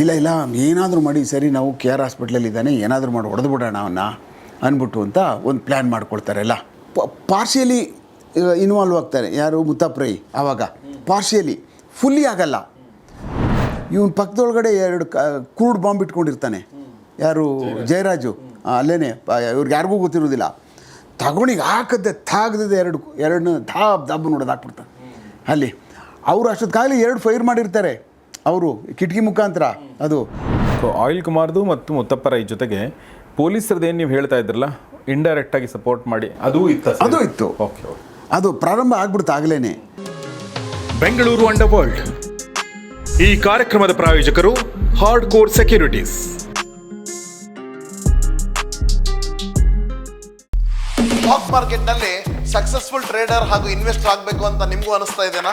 ಇಲ್ಲ ಇಲ್ಲ, ಏನಾದರೂ ಮಾಡಿ, ಸರಿ, ನಾವು ಕೆ ಆರ್ ಹಾಸ್ಪಿಟ್ಲಲ್ಲಿ ಇದ್ದಾನೆ, ಏನಾದರೂ ಮಾಡಿ, ಹೊಡೆದು ಬಿಡೋಣ ಅವನ್ನ ಅಂದ್ಬಿಟ್ಟು ಅಂತ ಒಂದು ಪ್ಲ್ಯಾನ್ ಮಾಡ್ಕೊಳ್ತಾರೆ ಎಲ್ಲ ಪಾರ್ಶಿಯಲಿ ಇನ್ವಾಲ್ವ್ ಆಗ್ತಾರೆ, ಯಾರು? ಮುತ್ತಪ್ರೈ ಆವಾಗ. ಪಾರ್ಶಿಯಲಿ ಫುಲ್ಲಿ ಆಗಲ್ಲ. ಇವನ್ ಪಕ್ಕದೊಳಗಡೆ ಎರಡು ಕ, ಕ್ರೂಡ್ ಬಾಂಬ್ ಇಟ್ಕೊಂಡಿರ್ತಾನೆ. ಯಾರು? ಜಯರಾಜು. ಅಲ್ಲೇ ಇವ್ರಿಗೆ ಯಾರಿಗೂ ಗೊತ್ತಿರೋದಿಲ್ಲ. ತಗೊಂಡಿಗೆ ಹಾಕದ್ದೆ, ತಾಗದಿದೆ, ಎರಡು, ಎರಡನ್ನ ಧಾಬ್ ದಾಬ್ ನೋಡೋದು ಹಾಕ್ಬಿಡ್ತಾನೆ ಅಲ್ಲಿ, ಅವರು ಕಾಯಿಲೆ ಎರಡು ಫೈರ್ ಮಾಡಿರ್ತಾರೆ. ಅವರು ಕಿಟಕಿ ಮುಖಾಂತರ ಅದು. ಸೊ ಆಯಿಲ್ ಕುಮಾರ್ದು ಮತ್ತು ಮುತ್ತಪ್ಪರ ಈ ಜೊತೆಗೆ ಪೊಲೀಸರದ್ದು ಏನು ನೀವು ಹೇಳ್ತಾ ಇದ್ರಲ್ಲ ಇಂಡೈರೆಕ್ಟ್ ಆಗಿ ಸಪೋರ್ಟ್ ಮಾಡಿ ಅದು ಇತ್ತು ಅದು ಇತ್ತು. ಓಕೆ ಅದು ಪ್ರಾರಂಭ ಆಗ್ಬಿಡ್ತು ಆಗಲೇ ಬೆಂಗಳೂರು ಅಂಡರ್ ವರ್ಲ್ಡ್ ಈ ಕಾರ್ಯಕ್ರಮದ ಪ್ರಾಯೋಜಕರು ಹಾರ್ಡ್ ಕೋರ್ ಸೆಕ್ಯೂರಿಟೀಸ್ ಸ್ಟಾಕ್ ಮಾರ್ಕೆಟ್ನಲ್ಲಿ ಸಕ್ಸಸ್ಫುಲ್ ಟ್ರೇಡರ್ ಹಾಗೂ ಇನ್ವೆಸ್ಟರ್ ಆಗಬೇಕು ಅಂತ ನಿಮಗೂ ಅನಿಸ್ತಾ ಇದೆನಾ?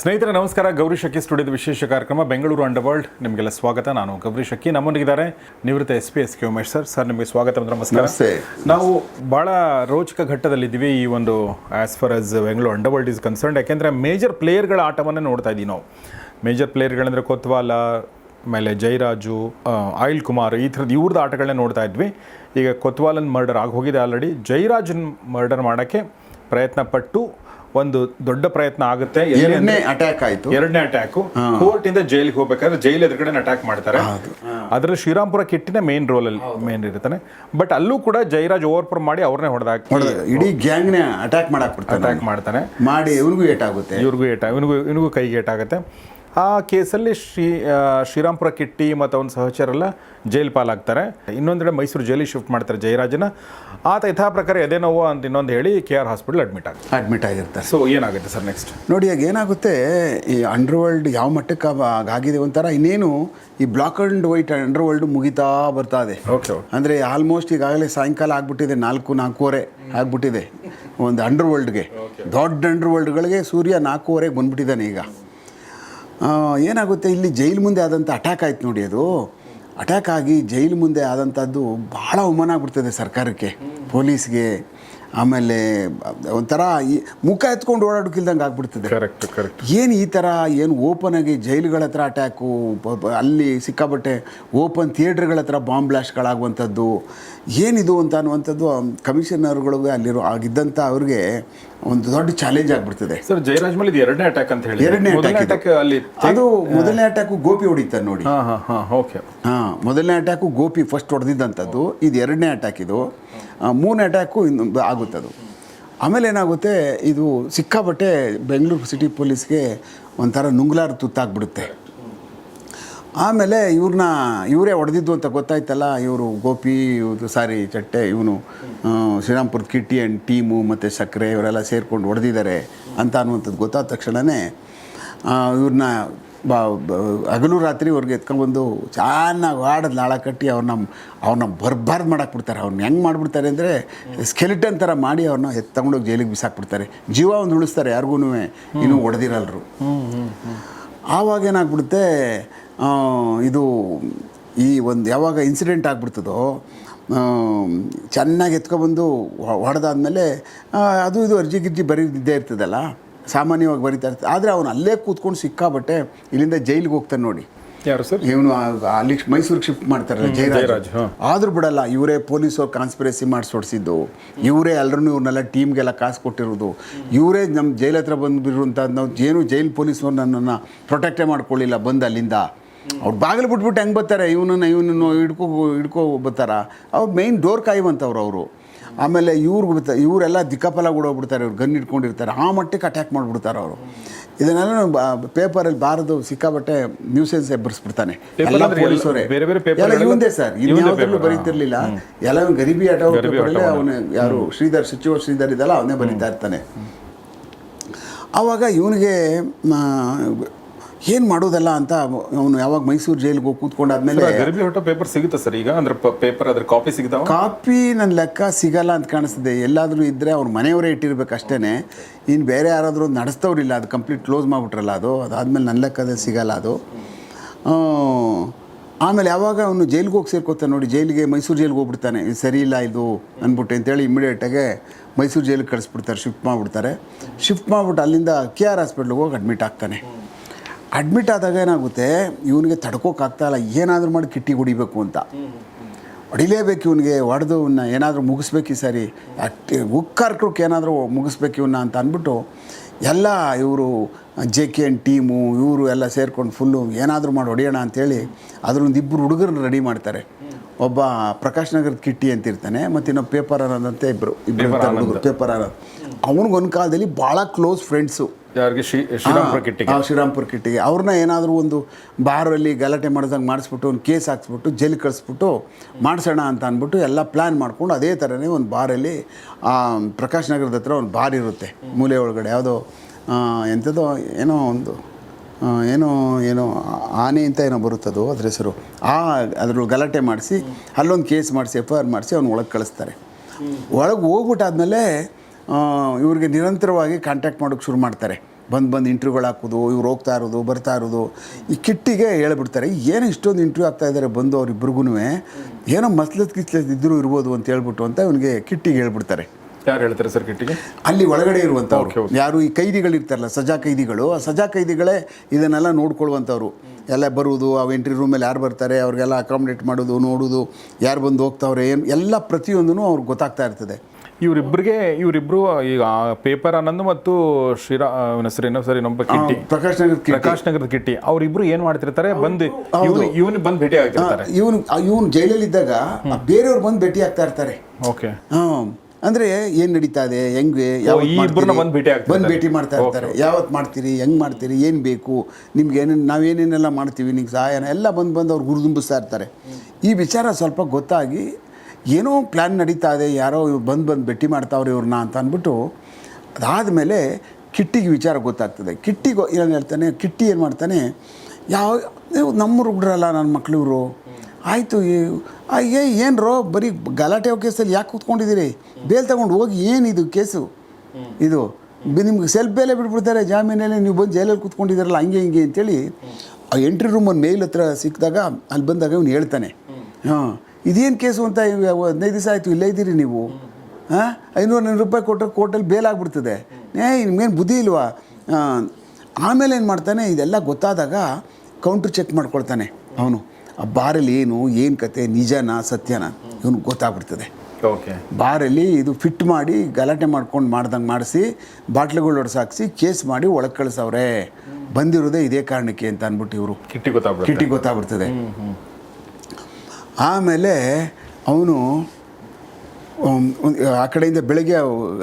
ಸ್ನೇಹಿತರೆ ನಮಸ್ಕಾರ. ಗೌರಿ ಶಕ್ಕಿ ಸ್ಟುಡಿಯೋದ ವಿಶೇಷ ಕಾರ್ಯಕ್ರಮ ಬೆಂಗಳೂರು ಅಂಡರ್ ವರ್ಲ್ಡ್ ನಿಮಗೆಲ್ಲ ಸ್ವಾಗತ. ನಾನು ಗೌರಿ ಶಕ್ಕಿ ನಮ್ಮೊಂದಿಗಿದ್ದಾರೆ ನಿವೃತ್ತ S P S K Umesh sir. Sir ನಿಮಗೆ ಸ್ವಾಗತ. ಮತ್ತು ನಮಸ್ಕಾರ. ನಾವು ಭಾಳ ರೋಚಕ ಘಟ್ಟದಲ್ಲಿದ್ದೀವಿ ಈ ಒಂದು as far as Bengaluru under world is concerned ಯಾಕೆಂದರೆ ಮೇಜರ್ ಪ್ಲೇಯರ್ಗಳ ಆಟವನ್ನು ನೋಡ್ತಾ ಇದ್ದೀವಿ ನಾವು. ಮೇಜರ್ ಪ್ಲೇಯರ್ಗಳಂದರೆ ಕೊತ್ವಾಲ ಆಮೇಲೆ ಜೈರಾಜು ಆಯಿಲ್ ಕುಮಾರ್ ಈ ಥರದ್ದು ಇವ್ರದ್ದು ಆಟಗಳನ್ನ ನೋಡ್ತಾ ಇದ್ವಿ. ಈಗ ಕೊತ್ವಾಲನ್ ಮರ್ಡರ್ ಆಗಿ ಹೋಗಿದೆ ಆಲ್ರೆಡಿ ಜಯರಾಜನ್ ಮರ್ಡರ್ ಮಾಡೋಕ್ಕೆ ಪ್ರಯತ್ನ ಪಟ್ಟು ಒಂದು ದೊಡ್ಡ ಪ್ರಯತ್ನ ಆಗುತ್ತೆ. ಎರಡನೇ ಅಟ್ಯಾಕ್ ಆಯ್ತು. ಎರಡನೇ ಅಟ್ಯಾಕ್ ಕೋರ್ಟ್ ಇಂದ ಜೈಲಿಗೆ ಹೋಗ್ಬೇಕಾದ್ರೆ ಜೈಲ್ ಎದುರುಗಡೆ ಅಟ್ಯಾಕ್ ಮಾಡ್ತಾರೆ. ಅದರಲ್ಲಿ ಶ್ರೀರಾಮ್ಪುರ ಕಿಟ್ಟಿನ ಮೇನ್ ರೋಲ್ ಅಲ್ಲಿ ಮೇನ್ ಇರ್ತಾನೆ ಬಟ್ ಅಲ್ಲೂ ಕೂಡ ಜೈರಾಜ್ ಓವರ್ ಮಾಡಿ ಅವ್ರನ್ನೇ ಹೊಡೆದಾಕ್ ಹೊಡೆದ ಇಡೀ ಗ್ಯಾಂಗ್ ಅಟ್ಯಾಕ್ ಮಾಡಕ್ ಅಟ್ಯಾಕ್ ಮಾಡ್ತಾನೆ. ಮಾಡಿ ಇವ್ರಿಗೂ ಏಟ್ ಆಗುತ್ತೆ ಇವ್ರಿಗೂ ಏಟ್ ಇವನಿಗೂ ಇವನಿಗೂ ಕೈಗೆ ಏಟಾಗುತ್ತೆ. ಆ ಕೇಸಲ್ಲಿ ಶ್ರೀ ಶ್ರೀರಾಮ್ಪುರ ಕಿಟ್ಟಿ ಮತ್ತು ಅವನ ಸಹಚರೆಲ್ಲ ಜೈಲ್ ಪಾಲಾಗ್ತಾರೆ. ಇನ್ನೊಂದೆಡೆ ಮೈಸೂರು ಜೈಲಿಗೆ ಶಿಫ್ಟ್ ಮಾಡ್ತಾರೆ ಜಯರಾಜನ. ಆತ ಯಥಾ ಪ್ರಕಾರ ಎದೆ ನೋವು ಅಂತ ಇನ್ನೊಂದು ಹೇಳಿ ಕೆ ಆರ್ ಹಾಸ್ಪಿಟಲ್ ಅಡ್ಮಿಟ್ ಆಗಿ ಅಡ್ಮಿಟ್ ಆಗಿರ್ತಾರೆ. ಸೊ ಏನಾಗುತ್ತೆ ಸರ್ ನೆಕ್ಸ್ಟ್ ನೋಡಿ ಈಗ ಏನಾಗುತ್ತೆ ಈ ಅಂಡರ್ ವರ್ಲ್ಡ್ ಯಾವ ಮಟ್ಟಕ್ಕೆ ಆಗ- ಆಗಿದೆ ಒಂಥರ ಇನ್ನೇನು ಈ black and white under world ಮುಗಿತಾ ಬರ್ತಾ ಇದೆ. ಓಕೆ ಅಂದರೆ ಆಲ್ಮೋಸ್ಟ್ ಈಗಾಗಲೇ ಸಾಯಂಕಾಲ ಆಗಿಬಿಟ್ಟಿದೆ ನಾಲ್ಕು ನಾಲ್ಕೂವರೆ ಆಗಿಬಿಟ್ಟಿದೆ ಒಂದು ಅಂಡರ್ ವರ್ಲ್ಡ್ಗೆ ದೊಡ್ಡ ಅಂಡರ್ ವರ್ಲ್ಡ್ಗಳಿಗೆ ಸೂರ್ಯ ನಾಲ್ಕೂವರೆಗೆ ಬಂದ್ಬಿಟ್ಟಿದ್ದಾನೆ ಈಗ. ಏನಾಗುತ್ತೆ? ಇಲ್ಲಿ ಜೈಲ್ ಮುಂದೆ ಆದಂಥ ಅಟ್ಯಾಕ್ ಆಯ್ತು ನೋಡಿ ಅದು. ಅಟ್ಯಾಕ್ ಆಗಿ ಜೈಲು ಮುಂದೆ ಆದಂಥದ್ದು ಭಾಳ ಅವಮಾನ ಆಗ್ಬಿಡ್ತದೆ ಸರ್ಕಾರಕ್ಕೆ, ಪೊಲೀಸ್ಗೆ. ಆಮೇಲೆ ಒಂಥರ ಈ ಮುಖ ಎತ್ಕೊಂಡು ಓಡಾಡೋಕ್ಕಿಲ್ದಂಗೆ ಆಗ್ಬಿಡ್ತದೆ. ಕರೆಕ್ಟ್ ಕರೆಕ್ಟ್ ಏನು ಈ ಥರ ಏನು ಓಪನ್ ಆಗಿ ಜೈಲುಗಳ ಹತ್ರ ಅಟ್ಯಾಕು ಅಲ್ಲಿ ಸಿಕ್ಕಾಬಟ್ಟೆ ಓಪನ್ ಥಿಯೇಟ್ರ್ಗಳ ಹತ್ರ ಬಾಂಬ್ ಬ್ಲಾಸ್ಟ್ಗಳಾಗುವಂಥದ್ದು ಏನಿದು ಅಂತ ಅನ್ನುವಂಥದ್ದು ಕಮಿಷನರ್ಗಳಿಗೆ ಅಲ್ಲಿರೋ ಆಗಿದ್ದಂಥ ಅವ್ರಿಗೆ ಒಂದು ದೊಡ್ಡ ಚಾಲೆಂಜ್ ಆಗ್ಬಿಡ್ತದೆ. ಸರ್ ಜಯರಾಜ್ ಮೇಲೆ ಇದು ಎರಡನೇ ಅಟ್ಯಾಕ್ ಅಂತ ಹೇಳಿ ಎರಡನೇ ಅಟ್ಯಾಕ್ ಅಲ್ಲಿ ಅದು ಮೊದಲನೇ ಅಟ್ಯಾಕು ಗೋಪಿ ಹೊಡಿತಾರೆ ನೋಡಿ. ಹಾಂ ಹಾಂ ಹಾಂ ಓಕೆ ಹಾಂ ಮೊದಲನೇ ಅಟ್ಯಾಕು ಗೋಪಿ ಫಸ್ಟ್ ಹೊಡೆದಿದ್ದಂಥದ್ದು ಇದು ಎರಡನೇ ಅಟ್ಯಾಕ್ ಇದು. ಮೂರನೇ ಅಟ್ಯಾಕು ಇನ್ನು ಆಗುತ್ತದು ಆಮೇಲೆ ಏನಾಗುತ್ತೆ, ಇದು ಸಿಕ್ಕಾಪಟ್ಟೆ ಬೆಂಗಳೂರು ಸಿಟಿ ಪೊಲೀಸ್ಗೆ ಒಂಥರ ನುಂಗ್ಲಾರ ತುತ್ತಾಗ್ಬಿಡುತ್ತೆ. ಆಮೇಲೆ ಇವ್ರನ್ನ ಇವರೇ ಹೊಡೆದಿದ್ದು ಅಂತ ಗೊತ್ತಾಯ್ತಲ್ಲ, ಇವರು ಗೋಪಿ ಇವ್ರದ್ದು ಸಾರಿ ಚಟ್ಟೆ, ಇವನು ಶ್ರೀರಾಮ್ಪುರದ ಕಿಟ್ಟಿ ಆ್ಯಂಡ್ ಟೀಮು ಮತ್ತು ಸಕ್ಕರೆ ಇವರೆಲ್ಲ ಸೇರಿಕೊಂಡು ಹೊಡೆದಿದ್ದಾರೆ ಅಂತ ಅನ್ನುವಂಥದ್ದು ಗೊತ್ತಾದ ತಕ್ಷಣವೇ ಇವ್ರನ್ನ ಬ ಹಗಲು ರಾತ್ರಿ ಅವ್ರಿಗೆ ಎತ್ಕೊಂಡ್ಬಂದು ಚೆನ್ನಾಗಿ ಆಡೋದು ನಾಳ ಕಟ್ಟಿ ಅವ್ರನ್ನ ಅವ್ರನ್ನ ಬರ್ಬಾರ್ದು ಮಾಡಕ್ಕೆ ಬಿಡ್ತಾರೆ. ಅವ್ರನ್ನ ಹೆಂಗೆ ಮಾಡಿಬಿಡ್ತಾರೆ ಅಂದರೆ ಸ್ಕೆಲಿಟನ್ ಥರ ಮಾಡಿ ಅವ್ರನ್ನ ಎತ್ತು ತಗೊಂಡೋಗಿ ಜೈಲಿಗೆ ಬಿಸಾಕ್ಬಿಡ್ತಾರೆ. ಜೀವ ಒಂದು ಉಳಿಸ್ತಾರೆ ಯಾರಿಗೂ ಇನ್ನೂ ಹೊಡೆದಿರಲ್ರು ಆವಾಗ ಏನಾಗ್ಬಿಡುತ್ತೆ ಇದು ಈ ಒಂದು ಯಾವಾಗ ಇನ್ಸಿಡೆಂಟ್ ಆಗ್ಬಿಡ್ತದೋ ಚೆನ್ನಾಗಿ ಎತ್ಕೊಬಂದು ಹೊಡೆದಾದ್ಮೇಲೆ ಅದು ಇದು ಅರ್ಜಿ ಗಿರ್ಜಿ ಬರೀದಿದ್ದೇ ಇರ್ತದಲ್ಲ. ಸಾಮಾನ್ಯವಾಗಿ ಬರೀತಾ ಇರ್ತಾರೆ. ಆದರೆ ಅವನು ಅಲ್ಲೇ ಕೂತ್ಕೊಂಡು ಸಿಕ್ಕಾಬಟ್ಟೆ ಇಲ್ಲಿಂದ ಜೈಲಿಗೆ ಹೋಗ್ತಾನೆ ನೋಡಿ. ಯಾರು ಸರ್? ಇವನು ಅಲ್ಲಿ ಮೈಸೂರಿಗೆ ಶಿಫ್ಟ್ ಮಾಡ್ತಾರೆ ಜಯರಾಜ್, ಆದರೂ ಬಿಡಲ್ಲ ಇವರೇ ಪೊಲೀಸವ್ರು ಕಾನ್ಸ್ಪಿರಸಿ ಮಾಡಿ ಸೊಡ್ಸಿದ್ದು ಇವರೇ ಎಲ್ಲರೂ ಇವ್ರನ್ನೆಲ್ಲ ಟೀಮ್ಗೆಲ್ಲ ಕಾಸು ಕೊಟ್ಟಿರೋದು. ಇವರೇ ನಮ್ಮ ಜೈಲ್ ಹತ್ರ ಬಂದುಬಿರುವಂಥ ನಾವು ಏನು ಜೈಲ್ ಪೊಲೀಸವ್ರು ನನ್ನನ್ನು ಪ್ರೊಟೆಕ್ಟೇ ಮಾಡ್ಕೊಳ್ಳಿಲ್ಲ ಬಂದು ಅಲ್ಲಿಂದ. ಅವ್ರು ಬಾಗಿಲು ಬಿಟ್ಬಿಟ್ಟು ಹೆಂಗೆ ಬರ್ತಾರೆ? ಇವನನ್ನು ಇವನನ್ನು ಹಿಡ್ಕೊ ಹಿಡ್ಕೊ ಬರ್ತಾರ? ಅವ್ರು ಮೈನ್ ಡೋರ್ ಕಾಯುವಂಥವ್ರು ಅವರು. ಆಮೇಲೆ ಇವ್ರಿಗೆ ಬಿಡ್ತಾರೆ ಇವರೆಲ್ಲ ದಿಕ್ಕಪಲ ಓಡೋಗ್ಬಿಡ್ತಾರೆ ಇವ್ರು ಗನ್ ಇಟ್ಕೊಂಡಿರ್ತಾರೆ ಆ ಮಟ್ಟಕ್ಕೆ ಅಟ್ಯಾಕ್ ಮಾಡಿಬಿಡ್ತಾರೆ ಅವರು. ಇದನ್ನೆಲ್ಲ ಪೇಪರಲ್ಲಿ ಬಾರದು ಸಿಕ್ಕಾಬಟ್ಟೆ ನ್ಯೂಸೆನ್ಸ್ ಎಬ್ಬರಿಸ್ಬಿಡ್ತಾನೆ ಎಲ್ಲ ಪೊಲೀಸರೇ ಬೇರೆ ಬೇರೆ ಪೇಪರ್ ಎಲ್ಲ ಇವಂದೇ ಸರ್ ಇನ್ಯಾವುದರಲ್ಲೂ ಬರೀತಿರ್ಲಿಲ್ಲ. ಎಲ್ಲ ಗರೀಬಿ ಪೇಪರಲ್ಲಿ ಅವನು ಯಾರು ಶ್ರೀಧರ್ ಸಚಿವ ಶ್ರೀಧರ್ ಇದೆಲ್ಲ ಅವನೇ ಬರೀತಾ ಇರ್ತಾನೆ. ಆವಾಗ ಇವನಿಗೆ ಏನು ಮಾಡೋದಲ್ಲ ಅಂತ ಅವನು ಯಾವಾಗ ಮೈಸೂರು ಜೈಲಿಗೆ ಹೋಗಿ ಕೂತ್ಕೊಂಡಾದ್ಮೇಲೆ ಗರಿಬಿ ಹೊಟ್ಟೆ ಪೇಪರ್ ಸಿಗುತ್ತೆ ಸರ್ ಈಗ ಅಂದ್ರೆ ಪೇಪರ್ ಅದ್ರ ಕಾಪಿ ಸಿಗ್ತಾವ ಕಾಪಿ ನನ್ನ ಲೆಕ್ಕ ಸಿಗಲ್ಲ ಅಂತ ಕಾಣಿಸ್ತದೆ. ಎಲ್ಲಾದರೂ ಇದ್ದರೆ ಅವ್ರ ಮನೆಯವರೇ ಇಟ್ಟಿರ್ಬೇಕು ಅಷ್ಟೇ ಇನ್ನು ಬೇರೆ ಯಾರಾದರೂ ನಡೆಸ್ತವ್ರಿಲ್ಲ ಅದು ಕಂಪ್ಲೀಟ್ ಕ್ಲೋಸ್ ಮಾಡಿಬಿಟ್ರಲ್ಲ ಅದು. ಅದಾದಮೇಲೆ ನನ್ನ ಲೆಕ್ಕದಲ್ಲಿ ಸಿಗಲ್ಲ ಅದು. ಆಮೇಲೆ ಯಾವಾಗ ಅವನು ಜೈಲಿಗೆ ಹೋಗಿ ಸೇರ್ಕೋತಾನೆ ನೋಡಿ ಜೈಲಿಗೆ ಮೈಸೂರು ಜೈಲಿಗೆ ಹೋಗ್ಬಿಡ್ತಾನೆ. ಇದು ಸರಿ ಇಲ್ಲ ಇದು ಅಂದ್ಬಿಟ್ಟು ಅಂತೇಳಿ ಇಮಿಡಿಯೇಟಾಗೆ ಮೈಸೂರು ಜೈಲಿಗೆ ಕಳಿಸ್ಬಿಡ್ತಾರೆ ಶಿಫ್ಟ್ ಮಾಡಿಬಿಡ್ತಾರೆ. ಶಿಫ್ಟ್ ಮಾಡಿಬಿಟ್ಟು ಅಲ್ಲಿಂದ ಕೆ ಆರ್ ಹಾಸ್ಪಿಟ್ಲಿಗೆ ಹೋಗಿ ಅಡ್ಮಿಟ್ ಆಗ್ತಾನೆ. ಅಡ್ಮಿಟ್ ಆದಾಗ ಏನಾಗುತ್ತೆ? ಇವನಿಗೆ ತಡ್ಕೋಕ್ಕಾಗ್ತಾಯಿಲ್ಲ ಏನಾದರೂ ಮಾಡಿ ಕಿಟ್ಟಿ ಹೊಡಿಬೇಕು ಅಂತ. ಹೊಡಿಲೇಬೇಕು ಇವನಿಗೆ. ಹೊಡೆದು ಇವನ್ನ ಏನಾದರೂ ಮುಗಿಸ್ಬೇಕು ಈ ಸರಿ. ಅಟ್ಟಿ ಉಕ್ಕಾರ್ಕಕ್ಕೆ ಏನಾದರೂ ಮುಗಿಸ್ಬೇಕು ಇವನ್ನ ಅಂತ ಅಂದ್ಬಿಟ್ಟು ಎಲ್ಲ ಇವರು ಜೆ ಕೆ ಎನ್ ಟೀಮು ಇವರು ಎಲ್ಲ ಸೇರ್ಕೊಂಡು ಫುಲ್ಲು ಏನಾದರೂ ಮಾಡಿ ಹೊಡೆಯೋಣ ಅಂತೇಳಿ ಅದರೊಂದು ಇಬ್ಬರು ಹುಡುಗರನ್ನ ರೆಡಿ ಮಾಡ್ತಾರೆ. ಒಬ್ಬ ಪ್ರಕಾಶ್ ನಗರದ ಕಿಟ್ಟಿ ಅಂತಿರ್ತಾನೆ ಮತ್ತು ಇನ್ನೊಬ್ಬ ಪೇಪರ್ ಅನ್ನೋದಂತೆ ಇಬ್ಬರು ಇಬ್ಬರು ಹುಡುಗರು. ಪೇಪರ್ ಆನಂದ್. ಅವನಿಗೊಂದು ಕಾಲದಲ್ಲಿ ಭಾಳ ಕ್ಲೋಸ್ ಫ್ರೆಂಡ್ಸು ಯಾರಿಗೆ? ಶ್ರೀ ಶ್ರೀರಾಮ್ಪುರ ಕಿಟ್ಟಿಗೆ. ಆ, ಶ್ರೀರಾಮ್ಪುರ ಕಿಟ್ಟಿಗೆ. ಅವ್ರನ್ನ ಏನಾದರೂ ಒಂದು ಬಾರಲ್ಲಿ ಗಲಾಟೆ ಮಾಡಿದಂಗೆ ಮಾಡಿಸ್ಬಿಟ್ಟು ಒಂದು ಕೇಸ್ ಹಾಕ್ಸ್ಬಿಟ್ಟು ಜೈಲಿಗೆ ಕಳಿಸ್ಬಿಟ್ಟು ಮಾಡಿಸೋಣ ಅಂತ ಅಂದ್ಬಿಟ್ಟು ಎಲ್ಲ ಪ್ಲ್ಯಾನ್ ಮಾಡ್ಕೊಂಡು ಅದೇ ಥರನೇ ಒಂದು ಬಾರಲ್ಲಿ ಆ, ಪ್ರಕಾಶ್ ನಗರದ ಹತ್ರ ಒಂದು ಬಾರ್ ಇರುತ್ತೆ. ಮೂಲೆ ಒಳಗಡೆ. ಯಾವುದೋ ಎಂಥದೋ ಏನೋ ಒಂದು ಆ, ಏನೋ ಏನೋ ಆನೆ ಅಂತ ಏನೋ ಬರುತ್ತದು ಅದ್ರ ಹೆಸರು. ಆ ಅದ್ರ ಗಲಾಟೆ ಮಾಡಿಸಿ ಅಲ್ಲೊಂದು ಕೇಸ್ ಮಾಡಿಸಿ ಎಫ್ ಐ ಆರ್ ಮಾಡಿಸಿ ಅವ್ನು ಒಳಗೆ ಕಳಿಸ್ತಾರೆ. ಒಳಗೆ ಹೋಗ್ಬಿಟ್ಟಾದ್ಮೇಲೆ ಇವ್ರಿಗೆ ನಿರಂತರವಾಗಿ ಕಾಂಟ್ಯಾಕ್ಟ್ ಮಾಡೋಕ್ಕೆ ಶುರು ಮಾಡ್ತಾರೆ. ಬಂದು ಬಂದು ಇಂಟ್ರ್ಯೂಗಳು ಹಾಕೋದು ಇವ್ರು ಹೋಗ್ತಾ ಇರೋದು ಬರ್ತಾ ಇರೋದು. ಈ ಕಿಟ್ಟಿಗೆ ಹೇಳ್ಬಿಡ್ತಾರೆ ಏನು ಇಷ್ಟೊಂದು ಇಂಟ್ರ್ಯೂ ಆಗ್ತಾ ಇದ್ದಾರೆ ಬಂದು ಅವ್ರಿಬ್ರಿಗೂ ಏನೋ ಮಸ್ಲತ್ ಕಿಚ್ಲತ್ ಇದ್ದರೂ ಇರ್ಬೋದು ಅಂತ ಹೇಳ್ಬಿಟ್ಟು ಅಂತ ಇವನಿಗೆ ಕಿಟ್ಟಿಗೆ ಹೇಳ್ಬಿಡ್ತಾರೆ. ಯಾರು ಹೇಳ್ತಾರೆ ಸರ್ ಕಿಟ್ಟಿಗೆ? ಅಲ್ಲಿ ಒಳಗಡೆ ಇರುವಂಥವ್ರು. ಯಾರು ಈ ಕೈದಿಗಳು ಇರ್ತಾರಲ್ಲ ಸಜಾ ಕೈದಿಗಳು ಆ ಸಜಾ ಕೈದಿಗಳೇ ಇದನ್ನೆಲ್ಲ ನೋಡ್ಕೊಳ್ಳುವಂಥವ್ರು. ಎಲ್ಲ ಬರುವುದು ಆ ಎಂಟ್ರಿ ರೂಮಲ್ಲಿ ಯಾರು ಬರ್ತಾರೆ ಅವ್ರಿಗೆಲ್ಲ ಅಕಾಮಿಡೇಟ್ ಮಾಡೋದು ನೋಡೋದು ಯಾರು ಬಂದು ಹೋಗ್ತಾವ್ರೆ ಏನು ಎಲ್ಲ ಪ್ರತಿಯೊಂದೂ ಅವ್ರಿಗೆ ಗೊತ್ತಾಗ್ತಾ ಇರ್ತದೆ. ಇವರಿಬ್ಬರಿಗೆ ಇವರಿಬ್ರು ಈಗ ಪೇಪರ್ ಆನಂದ್ ಮತ್ತು ಶ್ರೀರಾ ಸರಿ ಹೆಸರು ಏನೋ ಸರ್ ಇನ್ನೊಬ್ಬ ಕಿಟ್ಟಿ ಪ್ರಕಾಶ್ ನಗರ್. ಪ್ರಕಾಶ್ ನಗರದ ಕಿಟ್ಟಿ. ಅವರಿಬ್ರು ಏನ್ ಮಾಡ್ತಿರ್ತಾರೆ ಬಂದು ಇವನು ಇವನು ಬಂದು ಭೇಟಿ ಆಗ್ತಿರ್ತಾರೆ ಇವನು ಇವನು ಜೈಲಲ್ಲಿದ್ದಾಗ ಬೇರೆಯವ್ರು ಬಂದು ಭೇಟಿ ಆಗ್ತಾ ಇರ್ತಾರೆ. ಓಕೆ. ಹಾಂ ಅಂದ್ರೆ ಏನು ನಡೀತಾ ಇದೆ ಹೆಂಗೆ? ಬಂದ್ ಭೇಟಿ ಬಂದ್ ಭೇಟಿ ಮಾಡ್ತಾ ಇರ್ತಾರೆ. ಯಾವತ್ ಮಾಡ್ತೀರಿ ಹೆಂಗ್ ಮಾಡ್ತೀರಿ ಏನು ಬೇಕು ನಿಮ್ಗೆ ಏನೇನು ನಾವೇನೇನೆಲ್ಲ ಮಾಡ್ತೀವಿ ನಿಮ್ಗೆ ಸಹಾಯನ ಎಲ್ಲ ಬಂದು ಬಂದು ಅವ್ರು ಗುರುದುಂಬಿಸ್ತಾ ಇರ್ತಾರೆ. ಈ ವಿಚಾರ ಸ್ವಲ್ಪ ಗೊತ್ತಾಗಿ ಏನೋ ಪ್ಲ್ಯಾನ್ ನಡೀತಾ ಇದೆ ಯಾರೋ ಬಂದು ಬಂದು ಭೇಟಿ ಮಾಡ್ತಾವ್ರೆ ಇವ್ರನ್ನ ಅಂತ ಅಂದ್ಬಿಟ್ಟು ಅದಾದಮೇಲೆ ಕಿಟ್ಟಿಗೆ ವಿಚಾರ ಗೊತ್ತಾಗ್ತದೆ. ಕಿಟ್ಟಿಗೆ ಏನು ಹೇಳ್ತಾನೆ ಕಿಟ್ಟಿ ಏನು ಮಾಡ್ತಾನೆ ಯಾವ ನೀವು ನಮ್ಮ ಹುಡುಗರಲ್ಲ ನನ್ನ ಮಕ್ಳು ಇವರು. ಆಯಿತು ಏ ಏನು ರೋ ಬರೀ ಗಲಾಟೆ ಕೇಸಲ್ಲಿ ಯಾಕೆ ಕೂತ್ಕೊಂಡಿದ್ದೀರಿ? ಬೇಲ್ ತಗೊಂಡು ಹೋಗಿ ಏನಿದು ಕೇಸು? ಇದು ನಿಮ್ಗೆ ಸೆಲ್ಫ್ ಬೇಲೆ ಬಿಟ್ಬಿಡ್ತಾರೆ ಜಾಮೀನಲ್ಲಿ ನೀವು ಬಂದು ಜೈಲಲ್ಲಿ ಕೂತ್ಕೊಂಡಿದ್ದೀರಲ್ಲ ಹಂಗೆ ಹಿಂಗೆ ಅಂತೇಳಿ ಆ ಎಂಟ್ರಿ ರೂಮ್ ಒಂದು ಮೇಲ್ ಹತ್ರ ಸಿಕ್ಕಿದಾಗ ಅಲ್ಲಿ ಬಂದಾಗ ಇವ್ನು ಹೇಳ್ತಾನೆ. ಹಾಂ ಇದೇನು ಕೇಸು ಅಂತ ಹದಿನೈದು ದಿವಸ ಆಯಿತು ಇಲ್ಲೇ ಇದ್ದೀರಿ ನೀವು? ಹಾಂ? ಐನೂರು ನೂರು ರೂಪಾಯಿ ಕೊಟ್ಟರೆ ಕೋರ್ಟಲ್ಲಿ ಬೇಲ್ ಆಗಿಬಿಡ್ತದೆ. ಏ ನಿಮ್ಗೇನು ಬುದ್ಧಿ ಇಲ್ವಾ? ಆಮೇಲೆ ಏನು ಮಾಡ್ತಾನೆ ಇದೆಲ್ಲ ಗೊತ್ತಾದಾಗ ಕೌಂಟ್ರ್ ಚೆಕ್ ಮಾಡ್ಕೊಳ್ತಾನೆ ಅವನು. ಆ ಬಾರಲ್ಲಿ ಏನು ಏನು ಕತೆ ನಿಜನಾ ಸತ್ಯನಾ? ಇವನು ಗೊತ್ತಾಗ್ಬಿಡ್ತದೆ. ಓಕೆ. ಬಾರಲ್ಲಿ ಇದು ಫಿಟ್ ಮಾಡಿ ಗಲಾಟೆ ಮಾಡ್ಕೊಂಡು ಮಾಡ್ದಂಗೆ ಮಾಡಿಸಿ ಬಾಟ್ಲುಗಳು ಹೊಡ್ಸಾಕ್ಸಿ ಕೇಸ್ ಮಾಡಿ ಒಳಗೆ ಕಳಿಸವ್ರೆ. ಬಂದಿರೋದೇ ಇದೇ ಕಾರಣಕ್ಕೆ ಅಂತ ಅಂದ್ಬಿಟ್ಟು ಇವರು. ಕಿಟ್ಟಿ ಗೊತ್ತಾಗ್ಬಿಡ್ತದೆ ಕಿಟ್ಟಿ ಗೊತ್ತಾಗ್ಬಿಡ್ತದೆ. ಆಮೇಲೆ ಅವನು ಆ ಕಡೆಯಿಂದ ಬೆಳಗ್ಗೆ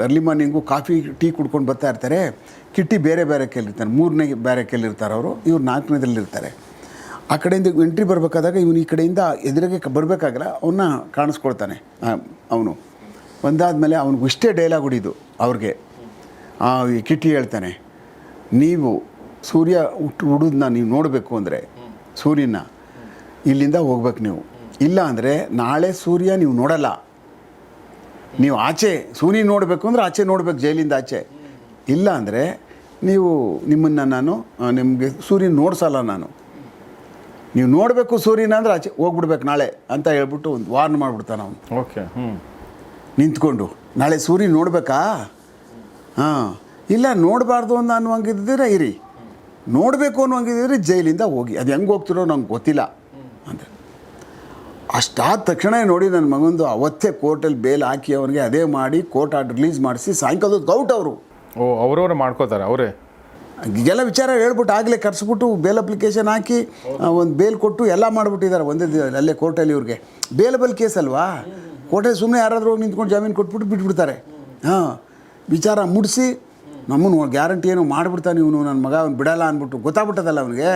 ಅರ್ಲಿ ಮಾರ್ನಿಂಗು ಕಾಫಿ, ಟೀ ಕುಡ್ಕೊಂಡು ಬರ್ತಾ ಇರ್ತಾರೆ. ಕಿಟ್ಟಿ ಬೇರೆ ಬೇರೆ ಕೇಳಿರ್ತಾನೆ ಮೂರನೇ ಬೇರೆ ಕೇಳಿರ್ತಾರೆ ಅವರು. ಇವ್ರು ನಾಲ್ಕನೇದಲ್ಲಿರ್ತಾರೆ. ಆ ಕಡೆಯಿಂದ ಎಂಟ್ರಿ ಬರಬೇಕಾದಾಗ ಇವನು ಈ ಕಡೆಯಿಂದ ಎದುರಿಗೆ ಬರಬೇಕಾಗಿಲ್ಲ ಅವನ್ನ ಕಾಣಿಸ್ಕೊಳ್ತಾನೆ ಅವನು. ಬಂದಾದಮೇಲೆ ಅವ್ನಿಗೆ ಇಷ್ಟೇ ಡೈಲಾಗ್ ಹೊಡಿದು ಅವ್ರಿಗೆ. ಕಿಟ್ಟಿ ಹೇಳ್ತಾನೆ, ನೀವು ಸೂರ್ಯ ಹುಟ್ಟು ಹುಡುದನ್ನ ನೀವು ನೋಡಬೇಕು ಅಂದರೆ, ಸೂರ್ಯನ ಇಲ್ಲಿಂದ ಹೋಗ್ಬೇಕು ನೀವು. ಇಲ್ಲ ಅಂದರೆ ನಾಳೆ ಸೂರ್ಯ ನೀವು ನೋಡಲ್ಲ. ನೀವು ಆಚೆ ಸೂರ್ಯ ನೋಡಬೇಕು ಅಂದರೆ ಆಚೆ ನೋಡಬೇಕು ಜೈಲಿಂದ ಆಚೆ. ಇಲ್ಲ ಅಂದರೆ ನೀವು ನಿಮ್ಮನ್ನು ನಾನು ನಿಮಗೆ ಸೂರ್ಯ ನೋಡ್ಸಲ್ಲ ನಾನು. ನೀವು ನೋಡಬೇಕು ಸೂರ್ಯನ ಅಂದರೆ ಆಚೆ ಹೋಗ್ಬಿಡ್ಬೇಕು ನಾಳೆ ಅಂತ ಹೇಳ್ಬಿಟ್ಟು ಒಂದು ವಾರ್ನ್ ಮಾಡಿಬಿಡ್ತಾನೆ ಅವನು. ಓಕೆ ಹ್ಞೂ ನಿಂತ್ಕೊಂಡು ನಾಳೆ ಸೂರ್ಯ ನೋಡಬೇಕಾ? ಹಾಂ. ಇಲ್ಲ ನೋಡಬಾರ್ದು ಅಂತ ಅನ್ನುವಂಗಿದ್ದರೆ ಇರಿ. ನೋಡಬೇಕು ಅನ್ನುವಂಗಿದ್ದರೆ ಜೈಲಿಂದ ಹೋಗಿ. ಅದು ಹೆಂಗೆ ಹೋಗ್ತಿರೋ ನಂಗೆ ಗೊತ್ತಿಲ್ಲ. ಅಂತ ಅಷ್ಟಾದ ತಕ್ಷಣ ನೋಡಿ ನನ್ನ ಮಗಂದು ಅವತ್ತೇ ಕೋರ್ಟಲ್ಲಿ ಬೇಲ್ ಹಾಕಿ ಅವ್ರಿಗೆ ಅದೇ ಮಾಡಿ ಕೋರ್ಟ್ ಆರ್ಡರ್ ರಿಲೀಸ್ ಮಾಡಿಸಿ ಸಾಯಂಕಾಲದ ಗೌಟ್ ಅವರು. ಓ ಅವರವ್ರು ಮಾಡ್ಕೋತಾರೆ ಅವರೇ? ಈಗೆಲ್ಲ ವಿಚಾರ ಹೇಳ್ಬಿಟ್ಟು ಆಗಲೇ ಕರೆಸ್ಬಿಟ್ಟು ಬೇಲ್ ಅಪ್ಲಿಕೇಶನ್ ಹಾಕಿ ಒಂದು ಬೇಲ್ ಕೊಟ್ಟು ಎಲ್ಲ ಮಾಡಿಬಿಟ್ಟಿದ್ದಾರೆ ಒಂದೇ ದಿನ ಅಲ್ಲೇ ಕೋರ್ಟಲ್ಲಿ ಇವ್ರಿಗೆ. ಬೇಲಬಲ್ ಕೇಸ್ ಅಲ್ವಾ? ಕೋರ್ಟಲ್ಲಿ ಸುಮ್ಮನೆ ಯಾರಾದರೂ ಹೋಗಿ ನಿಂತ್ಕೊಂಡು ಜಾಮೀನು ಕೊಟ್ಬಿಟ್ಟು ಬಿಟ್ಬಿಡ್ತಾರೆ. ಹಾಂ ವಿಚಾರ ಮುಡಿಸಿ ನಮ್ಮನ್ನು ಗ್ಯಾರಂಟಿ ಏನು ಮಾಡಿಬಿಡ್ತಾನೆ ಇವನು ನನ್ನ ಮಗ ಅವ್ನು ಬಿಡಲ್ಲ ಅಂದ್ಬಿಟ್ಟು ಗೊತ್ತಾಗ್ಬಿಟ್ಟದಲ್ಲ ಅವನಿಗೆ?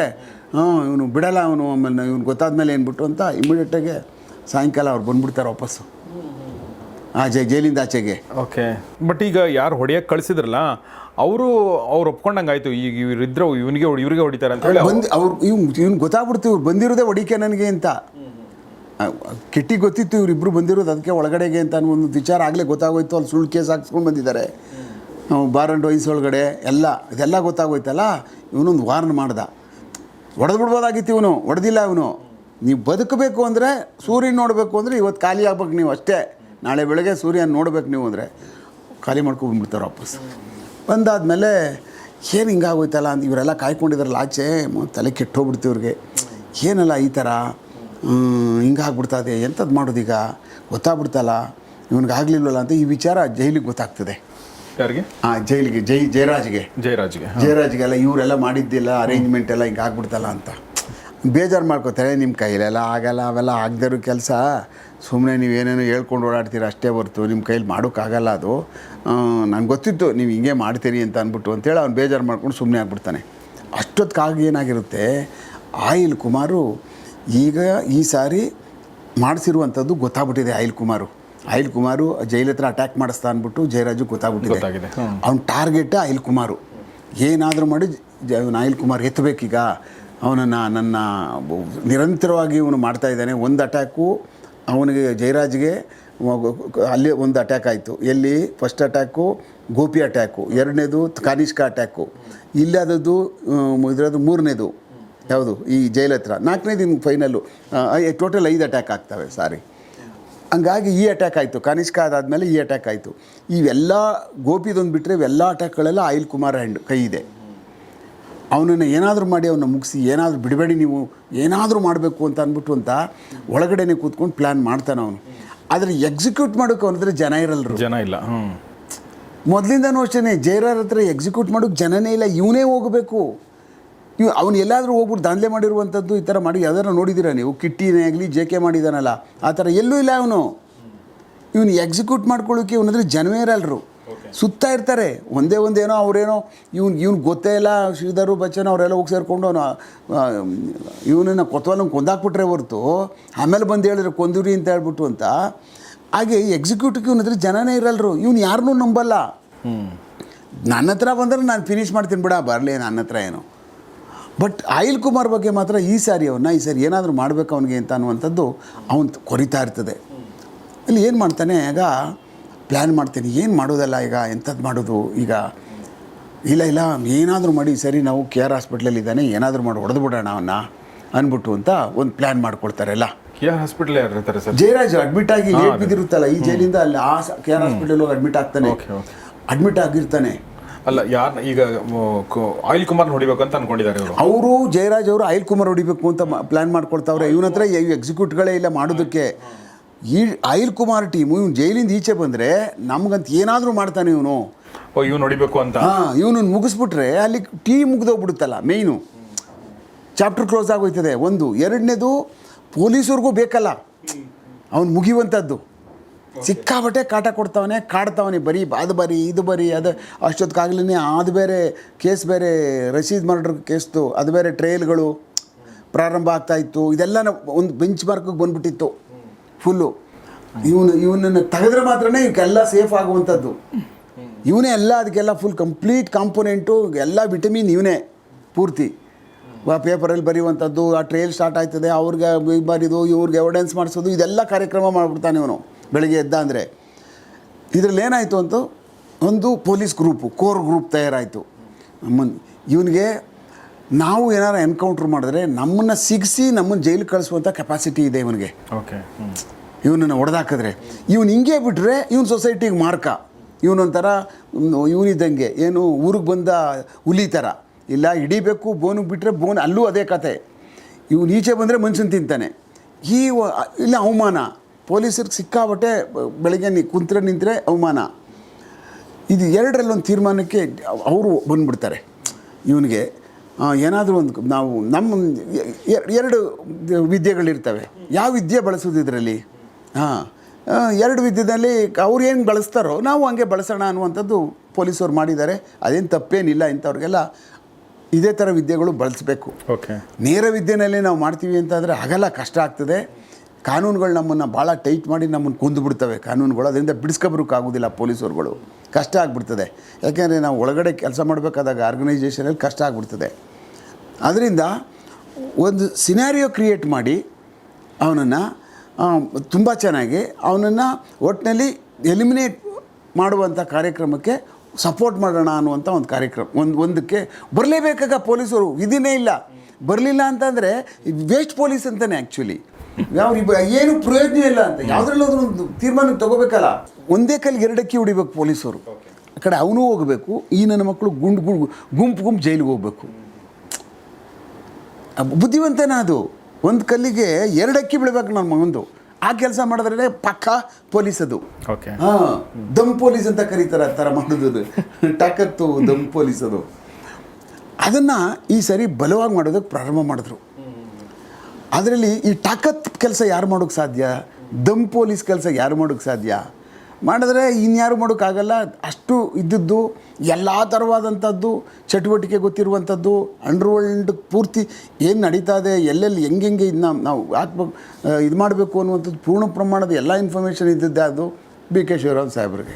ಹಾಂ ಇವನು ಬಿಡಲ್ಲ ಅವನು ಆಮೇಲೆ ಇವ್ನು ಗೊತ್ತಾದ್ಮೇಲೆ ಏನ್ಬಿಟ್ಟು ಅಂತ ಇಮಿಡಿಯೇಟಾಗಿ ಸಾಯಂಕಾಲ ಅವ್ರು ಬಂದ್ಬಿಡ್ತಾರೆ ವಾಪಸ್ಸು. ಆ ಜೈ ಜೈಲಿಂದ ಆಚೆಗೆ. ಓಕೆ. ಬಟ್ ಈಗ ಯಾರು ಹೊಡೆಯಕ್ಕೆ ಕಳಿಸಿದ್ರಲ್ಲ ಅವರು ಅವ್ರು ಒಪ್ಕೊಂಡಂಗೆ ಆಯಿತು ಈಗ ಇವರಿದ್ರು ಇವನಿಗೆ ಇವ್ರಿಗೆ ಹೊಡಿತಾರೆ ಅಂತ ಹೇಳಿ ಬಂದು ಅವ್ರು ಇವ್ ಇವ್ನು ಗೊತ್ತಾಗ್ಬಿಡ್ತು ಇವ್ರು ಬಂದಿರೋದೇ ಹೊಡಿಕೆ ನನಗೆ ಅಂತ. ಕೆಟ್ಟಿ ಗೊತ್ತಿತ್ತು ಇವರಿಬ್ಬರು ಬಂದಿರೋದು ಅದಕ್ಕೆ ಒಳಗಡೆಗೆ ಅಂತ ಅನ್ನೋ ಒಂದು ವಿಚಾರ ಆಗಲೇ ಗೊತ್ತಾಗೋಯ್ತು ಅಲ್ಲಿ ಸುಳ್ಳು ಕೇಸ್ ಹಾಕ್ಸ್ಕೊಂಡು ಬಂದಿದ್ದಾರೆ. ಬಾರ್ ವೈನ್ಸ್ ಒಳಗಡೆ ಎಲ್ಲ, ಇದೆಲ್ಲ ಗೊತ್ತಾಗೋಯ್ತಲ್ಲ? ಇವನೊಂದು ವಾರ್ನ್ ಮಾಡ್ದ. ಒಡೆದು ಬಿಡ್ಬೋದಾಗಿತ್ತು ಇವನು, ಒಡೆದಿಲ್ಲ ಇವನು. ನೀವು ಬದುಕಬೇಕು ಅಂದರೆ ಸೂರ್ಯನ ನೋಡಬೇಕು ಅಂದರೆ ಇವತ್ತು ಖಾಲಿ ಆಗ್ಬೇಕು ನೀವು ಅಷ್ಟೇ. ನಾಳೆ ಬೆಳಗ್ಗೆ ಸೂರ್ಯನ ನೋಡ್ಬೇಕು ನೀವು ಅಂದರೆ ಖಾಲಿ ಮಾಡ್ಕೊಂಡ್ಬಿಡ್ತಾರೆ ವಾಪಸ್. ಬಂದಾದಮೇಲೆ ಏನು ಹಿಂಗಾಗೋಯ್ತಲ್ಲ ಅಂತ ಇವರೆಲ್ಲ ಕಾಯ್ಕೊಂಡಿದ್ರಲ್ಲ ಆಚೆ ತಲೆ ಕೆಟ್ಟೋಗ್ಬಿಡ್ತು ಇವ್ರಿಗೆ. ಏನಲ್ಲ ಈ ಥರ ಹಿಂಗಾಗ್ಬಿಡ್ತದೆ ಎಂಥದ್ದು ಮಾಡೋದೀಗ? ಗೊತ್ತಾಗ್ಬಿಡ್ತಲ್ಲ? ಇವ್ನಿಗಾಗಲಿಲ್ವಲ್ಲ ಅಂತ ಈ ವಿಚಾರ ಜೈಲಿಗೆ ಗೊತ್ತಾಗ್ತದೆ. ಯಾರಿಗೆ ಆ ಜೈಲಿಗೆ ಜೈ ಜಯರಾಜ್ಗೆ. ಜಯರಾಜ್ಗೆ ಜಯರಾಜ್ಗೆಲ್ಲ ಇವರೆಲ್ಲ ಮಾಡಿದ್ದಿಲ್ಲ ಅರೇಂಜ್ಮೆಂಟ್ ಎಲ್ಲ ಹಿಂಗೆ ಆಗ್ಬಿಡ್ತಲ್ಲ ಅಂತ. ಬೇಜಾರು ಮಾಡ್ಕೋತಾರೆ ನಿಮ್ಮ ಕೈಲೆಲ್ಲ ಆಗಲ್ಲ ಅವೆಲ್ಲ ಆಗದಿರೋ ಕೆಲಸ. ಸುಮ್ಮನೆ ನೀವು ಏನೇನೋ ಹೇಳ್ಕೊಂಡು ಓಡಾಡ್ತೀರ ಅಷ್ಟೇ ಹೊರ್ತು ನಿಮ್ಮ ಕೈಲಿ ಮಾಡೋಕ್ಕಾಗಲ್ಲ ಅದು. ನನಗೆ ಗೊತ್ತಿತ್ತು ನೀವು ಹಿಂಗೆ ಮಾಡ್ತೀರಿ ಅಂತ ಅಂದ್ಬಿಟ್ಟು ಅಂತೇಳಿ ಅವ್ನು ಬೇಜಾರು ಮಾಡ್ಕೊಂಡು ಸುಮ್ಮನೆ ಆಗ್ಬಿಡ್ತಾನೆ. ಅಷ್ಟೊತ್ತಿಗಾಗಿ ಏನಾಗಿರುತ್ತೆ ಆಯಿಲ್ ಕುಮಾರು ಈಗ ಈ ಸಾರಿ ಮಾಡಿಸಿರುವಂಥದ್ದು ಗೊತ್ತಾಗ್ಬಿಟ್ಟಿದೆ oil Kumar. Oil Kumar jail ಹತ್ರ ಅಟ್ಯಾಕ್ ಮಾಡಿಸ್ತಾ ಅಂದ್ಬಿಟ್ಟು ಜಯರಾಜು ಗೊತ್ತಾಗ್ಬಿಟ್ಟಿದೆ. ಅವ್ನ ಟಾರ್ಗೆಟ್ ಅಹಿಲ್ ಕುಮಾರು. ಏನಾದರೂ ಮಾಡಿ ಜ ಅಹಿಲ್ ಕುಮಾರ್ ಎತ್ತಬೇಕೀಗ ಅವನನ್ನು ನನ್ನ ನಿರಂತರವಾಗಿ ಇವನು ಮಾಡ್ತಾ ಇದ್ದಾನೆ. ಒಂದು ಅಟ್ಯಾಕು ಅವನಿಗೆ ಜಯರಾಜ್ಗೆ ಅಲ್ಲಿ ಒಂದು ಅಟ್ಯಾಕ್ ಆಯಿತು. ಎಲ್ಲಿ? ಫಸ್ಟ್ ಅಟ್ಯಾಕು ಗೋಪಿ ಅಟ್ಯಾಕು ಎರಡನೇದು ಕಾನಿಷ್ಕ ಅಟ್ಯಾಕು ಇಲ್ಲದದ್ದು ಇದರದ್ದು ಮೂರನೇದು. ಯಾವುದು? ಈ ಜೈಲ್ ಹತ್ರ. ನಾಲ್ಕನೇದು ದಿನ ಫೈನಲ್ಲು ಟೋಟಲ್ ಐದು ಅಟ್ಯಾಕ್ ಆಗ್ತವೆ ಸಾರಿ. ಹಂಗಾಗಿ ಈ ಅಟ್ಯಾಕ್ ಆಯಿತು. ಕನಿಷ್ಕ ಅದಾದಮೇಲೆ ಈ ಅಟ್ಯಾಕ್ ಆಯಿತು. ಇವೆಲ್ಲ ಗೋಪಿದೊಂದು ಬಿಟ್ಟರೆ ಇವೆಲ್ಲ ಅಟ್ಯಾಕ್ಗಳೆಲ್ಲ ಆಯಿಲ್ ಕುಮಾರ್ ಹ್ಯಾಂಡ್ ಕೈ ಇದೆ. ಅವನನ್ನು ಏನಾದರೂ ಮಾಡಿ ಅವನ್ನ ಮುಗಿಸಿ ಏನಾದರೂ ಬಿಡಬೇಡಿ ನೀವು ಏನಾದರೂ ಮಾಡಬೇಕು ಅಂತ ಅಂದ್ಬಿಟ್ಟು ಅಂತ ಒಳಗಡೆನೆ ಕೂತ್ಕೊಂಡು ಪ್ಲ್ಯಾನ್ ಮಾಡ್ತಾನೆ ಅವನು. ಆದರೆ ಎಕ್ಸಿಕ್ಯೂಟ್ ಮಾಡೋಕೆ ಅವನಿದ್ರೆ ಜನ ಇರಲ್ರು. ಜನ ಇಲ್ಲ ಹ್ಞೂ ಮೊದಲಿಂದನೂ ಅಷ್ಟೇ ಜೈರಾರ್ ಹತ್ರ ಎಕ್ಸಿಕ್ಯೂಟ್ ಮಾಡೋಕ್ಕೆ ಜನನೇ ಇಲ್ಲ ಇವನೇ ಹೋಗಬೇಕು. ಇವ್ ಅವನು ಎಲ್ಲಾದರೂ ಹೋಗ್ಬಿಟ್ಟು ದಾಂಧಲೆ ಮಾಡಿರುವಂಥದ್ದು ಈ ಥರ ಮಾಡಿ ಯಾವ್ದಾರು ನೋಡಿದ್ದೀರಾ ನೀವು? ಕಿಟ್ಟಿನೇ ಆಗಲಿ ಜೆ ಕೆ ಮಾಡಿದಾನಲ್ಲ ಆ ಥರ ಎಲ್ಲೂ ಇಲ್ಲ ಅವನು. ಇವನು ಎಕ್ಸಿಕ್ಯೂಟ್ ಮಾಡ್ಕೊಳ್ಳೋಕೆ ಇವನಂದ್ರೆ ಜನವೇ ಇರಲ್ರು. ಸುತ್ತ ಇರ್ತಾರೆ. ಒಂದೇ ಒಂದೇನೋ ಅವರೇನೋ ಇವ್ನು ಇವ್ನು ಗೊತ್ತೇ ಇಲ್ಲ ಶ್ರೀಧರು ಬಚ್ಚನ ಅವರೆಲ್ಲ ಹೋಗಿ ಸೇರಿಕೊಂಡು ಅವನು ಇವನನ್ನು ಕೊತ್ತವಲ್ಲ ಕೊಂದಾಕ್ಬಿಟ್ರೆ ಹೊರ್ತು ಆಮೇಲೆ ಬಂದು ಹೇಳಿದ್ರೆ ಕೊಂದಿರಿ ಅಂತ ಹೇಳ್ಬಿಟ್ಟು ಅಂತ ಹಾಗೆ ಎಕ್ಸಿಕ್ಯೂಟಿವ್ ಇವನ ಹತ್ರ ಜನನೇ ಇರಲ್ರು. ಇವ್ನು ಯಾರನ್ನೂ ನಂಬಲ್ಲ. ನನ್ನ ಹತ್ರ ಬಂದರೆ ನಾನು ಫಿನಿಷ್ ಮಾಡ್ತೀನಿ ಬಿಡ ಬರಲಿ ನನ್ನ ಹತ್ರ ಏನು. ಬಟ್ ಆಯಿಲ್ ಕುಮಾರ್ ಬಗ್ಗೆ ಮಾತ್ರ ಈ ಸಾರಿ ಅವನ್ನ ಈ ಸಾರಿ ಏನಾದರೂ ಮಾಡಬೇಕು ಅವನಿಗೆ ಅಂತ ಅನ್ನುವಂಥದ್ದು ಅವನು ಕೊರಿತಾ ಇರ್ತದೆ. ಅಲ್ಲಿ ಏನು ಮಾಡ್ತಾನೆ ಆಗ ಪ್ಲ್ಯಾನ್ ಮಾಡ್ತೀನಿ ಏನು ಮಾಡೋದಲ್ಲ ಈಗ ಎಂಥದ್ದು ಮಾಡೋದು ಈಗ? ಇಲ್ಲ ಇಲ್ಲ ಏನಾದರೂ ಮಾಡಿ ಸರಿ ನಾವು ಕೆ ಆರ್ ಹಾಸ್ಪಿಟ್ಲಲ್ಲಿ ಇದ್ದಾನೆ ಏನಾದರೂ ಮಾಡಿ ಹೊಡೆದು ಬಿಡೋಣ ಅವನ್ನ ಅಂದ್ಬಿಟ್ಟು ಅಂತ ಒಂದು ಪ್ಲ್ಯಾನ್ ಮಾಡ್ಕೊಳ್ತಾರೆ ಎಲ್ಲ ಕೆ ಆರ್ ಹಾಸ್ಪಿಟಲ್ ಯಾರು ಸರ್? ಜಯರಾಜ್ ಅಡ್ಮಿಟ್ ಆಗಿ ಲೇಟ್ ಬಿದ್ದಿರುತ್ತಲ್ಲ ಈ ಜೈಲಿಂದ ಅಲ್ಲಿ ಆ ಕೆ ಆರ್ ಹಾಸ್ಪಿಟ್ಲಲ್ಲಿ ಹೋಗಿ ಅಡ್ಮಿಟ್ ಆಗ್ತಾನೆ. ಅಡ್ಮಿಟ್ ಆಗಿರ್ತಾನೆ. ಅಲ್ಲ ಯಾರು ಈಗ ಆಯಿಲ್ ಕುಮಾರ್ ಹೊಡಿಬೇಕು ಅಂತ ಅನ್ಕೊಂಡಿದ್ದಾರೆ ಅವರು ಜಯರಾಜ್ ಅವರು ಆಯಿಲ್ ಕುಮಾರ್ ಹೊಡಿಬೇಕು ಅಂತ ಪ್ಲ್ಯಾನ್ ಮಾಡ್ಕೊಳ್ತಾವ್ರೆ. ಇವನ ಹತ್ರ ಇವ್ ಎಕ್ಸಿಕ್ಯೂಟ್ಗಳೇ ಇಲ್ಲ ಮಾಡೋದಕ್ಕೆ. ಈ ಆಯಿಲ್ ಕುಮಾರ್ ಟೀಮು ಇವ್ನು ಜೈಲಿಂದ ಈಚೆ ಬಂದರೆ ನಮ್ಗಂತ ಏನಾದರೂ ಮಾಡ್ತಾನೆ ಇವನು. ಓ ಇವ್ನು ಹೊಡಿಬೇಕು ಅಂತ? ಹಾಂ ಇವನನ್ನು ಮುಗಿಸ್ಬಿಟ್ರೆ ಅಲ್ಲಿ ಟೀಮ್ ಮುಗ್ದೋಗ್ಬಿಡುತ್ತಲ್ಲ ಮೇಯ್ನು ಚಾಪ್ಟರ್ ಕ್ಲೋಸ್ ಆಗೋಯ್ತದೆ. ಒಂದು ಎರಡನೇದು ಪೊಲೀಸರಿಗೂ ಬೇಕಲ್ಲ. ಅವ್ನು ಮುಗಿಯುವಂಥದ್ದು. ಸಿಕ್ಕಾಬಟ್ಟೆ ಕಾಟ ಕೊಡ್ತಾವನೆ, ಕಾಡ್ತಾವನೆ, ಬರೀ ಅದು ಬರೀ, ಇದು ಬರೀ, ಅದು ಅಷ್ಟೊತ್ತಿಗಾಗ್ಲೇ ಅದು ಬೇರೆ ಕೇಸ್ ಬೇರೆ ರಶೀದ್ ಮರ್ಡರ್ ಕೇಸ್ದು, ಅದು ಬೇರೆ ಟ್ರೇಲ್ಗಳು ಪ್ರಾರಂಭ ಆಗ್ತಾ ಇತ್ತು. ಇದೆಲ್ಲ ಒಂದು ಬೆಂಚ್ ಮಾರ್ಕಿಗೆ ಬಂದ್ಬಿಟ್ಟಿತ್ತು. ಫುಲ್ಲು ಇವನು, ಇವನನ್ನು ತೆಗೆದ್ರೆ ಮಾತ್ರನೇ ಇವಕ್ಕೆಲ್ಲ ಸೇಫ್ ಆಗುವಂಥದ್ದು. ಇವನೇ ಎಲ್ಲ, ಅದಕ್ಕೆಲ್ಲ ಫುಲ್ ಕಂಪ್ಲೀಟ್ ಕಾಂಪೊನೆಂಟು ಎಲ್ಲ ವಿಟಮಿನ್ ಇವನೇ ಪೂರ್ತಿ. ಪೇಪರಲ್ಲಿ ಬರೆಯುವಂಥದ್ದು, ಆ ಟ್ರೇಲ್ ಸ್ಟಾರ್ಟ್ ಆಯ್ತದೆ, ಅವ್ರಿಗೆ ಇದ್ ಬರೀದು, ಇವ್ರಿಗೆ ಎವಿಡೆನ್ಸ್ ಮಾಡಿಸೋದು, ಇದೆಲ್ಲ ಕಾರ್ಯಕ್ರಮ ಮಾಡಿಬಿಡ್ತಾನೆ ಇವನು. ಬೆಳಗ್ಗೆ ಎದ್ದ ಅಂದರೆ ಇದರಲ್ಲಿ ಏನಾಯಿತು ಅಂತ ಒಂದು ಪೊಲೀಸ್ ಗ್ರೂಪು ಕೋರ್ ಗ್ರೂಪ್ ತಯಾರಾಯಿತು. ನಮ್ಮನ್ನು ಇವನಿಗೆ ನಾವು ಏನಾರು ಎನ್ಕೌಂಟ್ರ್ ಮಾಡಿದ್ರೆ ನಮ್ಮನ್ನು ಸಿಗಿಸಿ ನಮ್ಮನ್ನು ಜೈಲು ಕಳಿಸುವಂಥ ಕೆಪಾಸಿಟಿ ಇದೆ ಇವನಿಗೆ. ಓಕೆ ಇವನನ್ನು ಹೊಡೆದಾಕಿದ್ರೆ ಇವನು ಹಿಂಗೆ ಬಿಟ್ಟರೆ ಇವನು ಸೊಸೈಟಿಗೆ ಮಾರ್ಕ. ಇವನೊಂಥರ ಇವನಿದ್ದಂಗೆ ಏನು ಊರಿಗೆ ಬಂದ ಹುಲಿ ಥರ ಇಲ್ಲ ಹಿಡಿಬೇಕು ಬೋನಿಗೆ ಬಿಟ್ಟರೆ ಬೋನ್ ಅಲ್ಲೂ ಅದೇ ಕತೆ. ಇವನು ಈಚೆ ಬಂದರೆ ಮನುಷ್ಯನ ತಿಂತಾನೆ. ಈ ಇಲ್ಲ ಅವಮಾನ. ಪೊಲೀಸರಿಗೆ ಸಿಕ್ಕಾಬಟ್ಟೆ ಬೆಳಗ್ಗೆ ನೀ ಕುಂತ್ರೆ ನಿಂತರೆ ಅವಮಾನ. ಇದು ಎರಡರಲ್ಲೊಂದು ತೀರ್ಮಾನಕ್ಕೆ ಅವರು ಬಂದುಬಿಡ್ತಾರೆ. ಇವನಿಗೆ ಏನಾದರೂ ಒಂದು ನಾವು ನಮ್ಮ ಎರಡು ವಿದ್ಯೆಗಳಿರ್ತವೆ. ಯಾವ ವಿದ್ಯೆ ಬಳಸೋದು ಇದರಲ್ಲಿ? ಹಾಂ ಎರಡು ವಿದ್ಯೆಯಲ್ಲಿ ಅವ್ರು ಏನು ಬಳಸ್ತಾರೋ ನಾವು ಹಂಗೆ ಬಳಸೋಣ ಅನ್ನುವಂಥದ್ದು ಪೊಲೀಸವ್ರು ಮಾಡಿದ್ದಾರೆ. ಅದೇನು ತಪ್ಪೇನಿಲ್ಲ ಇಂಥವ್ರಿಗೆಲ್ಲ ಇದೇ ಥರ ವಿದ್ಯೆಗಳು ಬಳಸಬೇಕು. ಓಕೆ ನೇರ ವಿದ್ಯೆನಲ್ಲಿ ನಾವು ಮಾಡ್ತೀವಿ ಅಂತಂದರೆ ಆಗಲ್ಲ ಕಷ್ಟ ಆಗ್ತದೆ. ಕಾನೂನುಗಳು ನಮ್ಮನ್ನು ಭಾಳ ಟೈಟ್ ಮಾಡಿ ನಮ್ಮನ್ನು ಕುಂದು ಬಿಡ್ತವೆ. ಕಾನೂನುಗಳು ಅದರಿಂದ ಬಿಡಿಸ್ಕೊಬರೋಕ್ಕಾಗೋದಿಲ್ಲ ಪೊಲೀಸರುಗಳು. ಕಷ್ಟ ಆಗಿಬಿಡ್ತದೆ. ಯಾಕೆಂದರೆ ನಾವು ಒಳಗಡೆ ಕೆಲಸ ಮಾಡಬೇಕಾದಾಗ ಆರ್ಗನೈಸೇಷನಲ್ಲಿ ಕಷ್ಟ ಆಗಿಬಿಡ್ತದೆ. ಅದರಿಂದ ಒಂದು ಸಿನಾರಿಯೋ ಕ್ರಿಯೇಟ್ ಮಾಡಿ ಅವನನ್ನು ತುಂಬ ಚೆನ್ನಾಗಿ ಅವನನ್ನು ಒಟ್ಟಿನಲ್ಲಿ ಎಲಿಮಿನೇಟ್ ಮಾಡುವಂಥ ಕಾರ್ಯಕ್ರಮಕ್ಕೆ ಸಪೋರ್ಟ್ ಮಾಡೋಣ ಅನ್ನುವಂಥ ಒಂದು ಕಾರ್ಯಕ್ರಮ, ಒಂದು, ಒಂದಕ್ಕೆ ಬರಲೇಬೇಕಾಗ ಪೊಲೀಸರು ವಿಧಿನೇ ಇಲ್ಲ. ಬರಲಿಲ್ಲ ಅಂತಂದರೆ ವೇಸ್ಟ್ ಪೊಲೀಸ್ ಅಂತಲೇ ಆ್ಯಕ್ಚುಲಿ ಯಾವ ಏನು ಪ್ರಯೋಜನ ಇಲ್ಲ ಅಂತ ಯಾವುದ್ರಲ್ಲಾದ್ರೂ ಒಂದು ತೀರ್ಮಾನ ತಗೋಬೇಕಲ್ಲ. ಒಂದೇ ಕಲ್ಲಿಗೆ ಎರಡಕ್ಕಿ ಹೊಡಿಬೇಕು ಪೊಲೀಸರು. ಆ ಕಡೆ ಅವನು ಹೋಗಬೇಕು ಈ ನನ್ನ ಮಕ್ಕಳು ಗುಂಡು ಗುಂಡು ಗುಂಪು ಗುಂಪು ಜೈಲಿಗೆ ಹೋಗ್ಬೇಕು. ಬುದ್ಧಿವಂತನ ಅದು. ಒಂದು ಕಲ್ಲಿಗೆ ಎರಡಕ್ಕಿ ಅಕ್ಕಿ ಬೀಳ್ಬೇಕು ನನ್ನ ಮಗಂದು. ಆ ಕೆಲಸ ಮಾಡಿದ್ರೆ ಪಕ್ಕ ಪೊಲೀಸ್ ಅದು. ಹಾಂ ದಮ್ ಪೊಲೀಸ್ ಅಂತ ಕರೀತಾರೆ ಆ ಥರ ಮಾಡೋದು ಟಕತ್ತು ದಮ್ ಪೊಲೀಸ್ ಅದು. ಅದನ್ನು ಈ ಸರಿ ಬಲವಾಗಿ ಮಾಡೋದಕ್ಕೆ ಪ್ರಾರಂಭ ಮಾಡಿದ್ರು. ಅದರಲ್ಲಿ ಈ ತಾಕತ್ ಕೆಲಸ ಯಾರು ಮಾಡೋಕ್ಕೆ ಸಾಧ್ಯ? ದಮ್ ಪೊಲೀಸ್ ಕೆಲಸ ಯಾರು ಮಾಡೋಕ್ಕೆ ಸಾಧ್ಯ? ಮಾಡಿದ್ರೆ ಇನ್ಯಾರು ಮಾಡೋಕ್ಕಾಗಲ್ಲ ಅಷ್ಟು ಇದ್ದದ್ದು ಎಲ್ಲ ಥರವಾದಂಥದ್ದು ಚಟುವಟಿಕೆ ಗೊತ್ತಿರುವಂಥದ್ದು ಅಂಡರ್ವರ್ಲ್ಡ್ ಪೂರ್ತಿ ಏನು ನಡೀತಾ ಇದೆ ಎಲ್ಲೆಲ್ಲಿ ಹೆಂಗೆಂಗೆ ಇದನ್ನ ನಾವು ಯಾಕೆ ಇದು ಮಾಡಬೇಕು ಅನ್ನುವಂಥದ್ದು ಪೂರ್ಣ ಪ್ರಮಾಣದ ಎಲ್ಲ ಇನ್ಫಾರ್ಮೇಷನ್ ಇದ್ದಿದ್ದೆ ಅದು ಬಿ ಕೆ ಶಿವರಾಮ್ ಸಾಹೇಬ್ರಿಗೆ.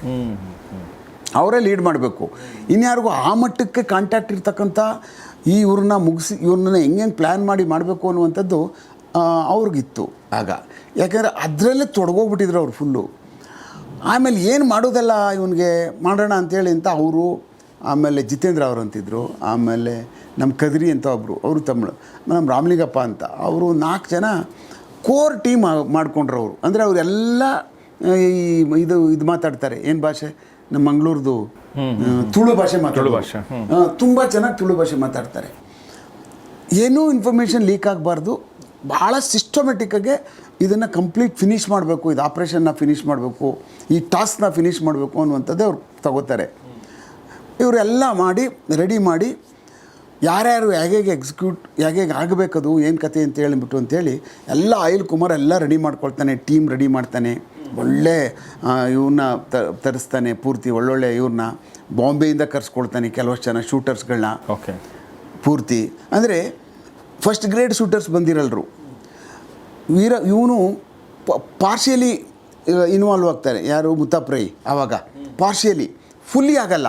ಅವರೇ ಲೀಡ್ ಮಾಡಬೇಕು. ಇನ್ಯಾರಿಗೂ ಆ ಮಟ್ಟಕ್ಕೆ ಕಾಂಟ್ಯಾಕ್ಟ್ ಇರ್ತಕ್ಕಂಥ ಈ ಇವ್ರನ್ನ ಮುಗಿಸಿ ಇವ್ರನ್ನ ಹೆಂಗೆ ಪ್ಲ್ಯಾನ್ ಮಾಡಿ ಮಾಡಬೇಕು ಅನ್ನುವಂಥದ್ದು ಅವ್ರಿಗಿತ್ತು ಆಗ. ಯಾಕೆಂದರೆ ಅದರಲ್ಲೇ ತೊಡಗೋಗ್ಬಿಟ್ಟಿದ್ರು ಅವ್ರು ಫುಲ್ಲು ಆಮೇಲೆ ಏನು ಮಾಡೋದಲ್ಲ ಇವನಿಗೆ ಮಾಡೋಣ ಅಂತೇಳಿ ಅಂತ ಅವರು, ಆಮೇಲೆ ಜಿತೇಂದ್ರ ಅವರು ಅಂತಿದ್ರು, ಆಮೇಲೆ ನಮ್ಮ ಕದ್ರಿ ಅಂತ ಒಬ್ಬರು ಅವರು ತಮಿಳು ನಮ್ಮ ರಾಮಲಿಂಗಪ್ಪ ಅಂತ, ಅವರು ನಾಲ್ಕು ಜನ ಕೋರ್ ಟೀಮ್ ಮಾಡ್ಕೊಂಡ್ರು ಅವರು. ಅಂದರೆ ಅವರೆಲ್ಲ, ಈ, ಇದು ಇದು ಮಾತಾಡ್ತಾರೆ, ಏನು ಭಾಷೆ? ನಮ್ಮ ಮಂಗಳೂರ್ದು ತುಳು ಭಾಷೆ ಮಾತಾಡೋದು ಭಾಷೆ, ತುಂಬ ಚೆನ್ನಾಗಿ ತುಳು ಭಾಷೆ ಮಾತಾಡ್ತಾರೆ. ಏನೂ ಇನ್ಫಾರ್ಮೇಷನ್ ಲೀಕ್ ಆಗಬಾರ್ದು. ಭಾಳ ಸಿಸ್ಟಮೆಟಿಕ್ಕಾಗೆ ಇದನ್ನು ಕಂಪ್ಲೀಟ್ ಫಿನಿಷ್ ಮಾಡಬೇಕು. ಇದು ಆಪ್ರೇಷನ್ನ ಫಿನಿಷ್ ಮಾಡಬೇಕು. ಈ ಟಾಸ್ಕ್ನ ಫಿನಿಷ್ ಮಾಡಬೇಕು ಅನ್ನುವಂಥದ್ದೇ ಅವ್ರು ತಗೋತಾರೆ. ಇವರೆಲ್ಲ ಮಾಡಿ ರೆಡಿ ಮಾಡಿ ಯಾರ್ಯಾರು ಹೇಗೆ ಎಕ್ಸಿಕ್ಯೂಟ್ ಹೇಗೆ ಆಗಬೇಕದು ಏನು ಕತೆ ಅಂತ ಹೇಳಿಬಿಟ್ಟು ಅಂತೇಳಿ ಎಲ್ಲ ಆಯಿಲ್ ಕುಮಾರ್ ಎಲ್ಲ ರೆಡಿ ಮಾಡ್ಕೊಳ್ತಾನೆ ಟೀಮ್ ರೆಡಿ ಮಾಡ್ತಾನೆ. ಒಳ್ಳೆ ಇವನ್ನ ತರಿಸ್ತಾನೆ ಪೂರ್ತಿ ಒಳ್ಳೊಳ್ಳೆ ಇವ್ರನ್ನ ಬಾಂಬೆಯಿಂದ ಕರೆಸ್ಕೊಳ್ತಾನೆ ಕೆಲವಷ್ಟು ಜನ ಶೂಟರ್ಸ್ಗಳನ್ನ ಓಕೆ. ಪೂರ್ತಿ. ಅಂದರೆ ಫಸ್ಟ್ ಗ್ರೇಡ್ ಶೂಟರ್ಸ್ ಬಂದಿರಲ್ರು. ವೀರ ಇವನು ಪಾರ್ಷಿಯಲಿ ಇನ್ವಾಲ್ವ್ ಆಗ್ತಾರೆ ಯಾರು? ಮುತಾಪ್ರೈ ಆವಾಗ. ಪಾರ್ಷಿಯಲಿ ಫುಲ್ಲಿ ಆಗಲ್ಲ.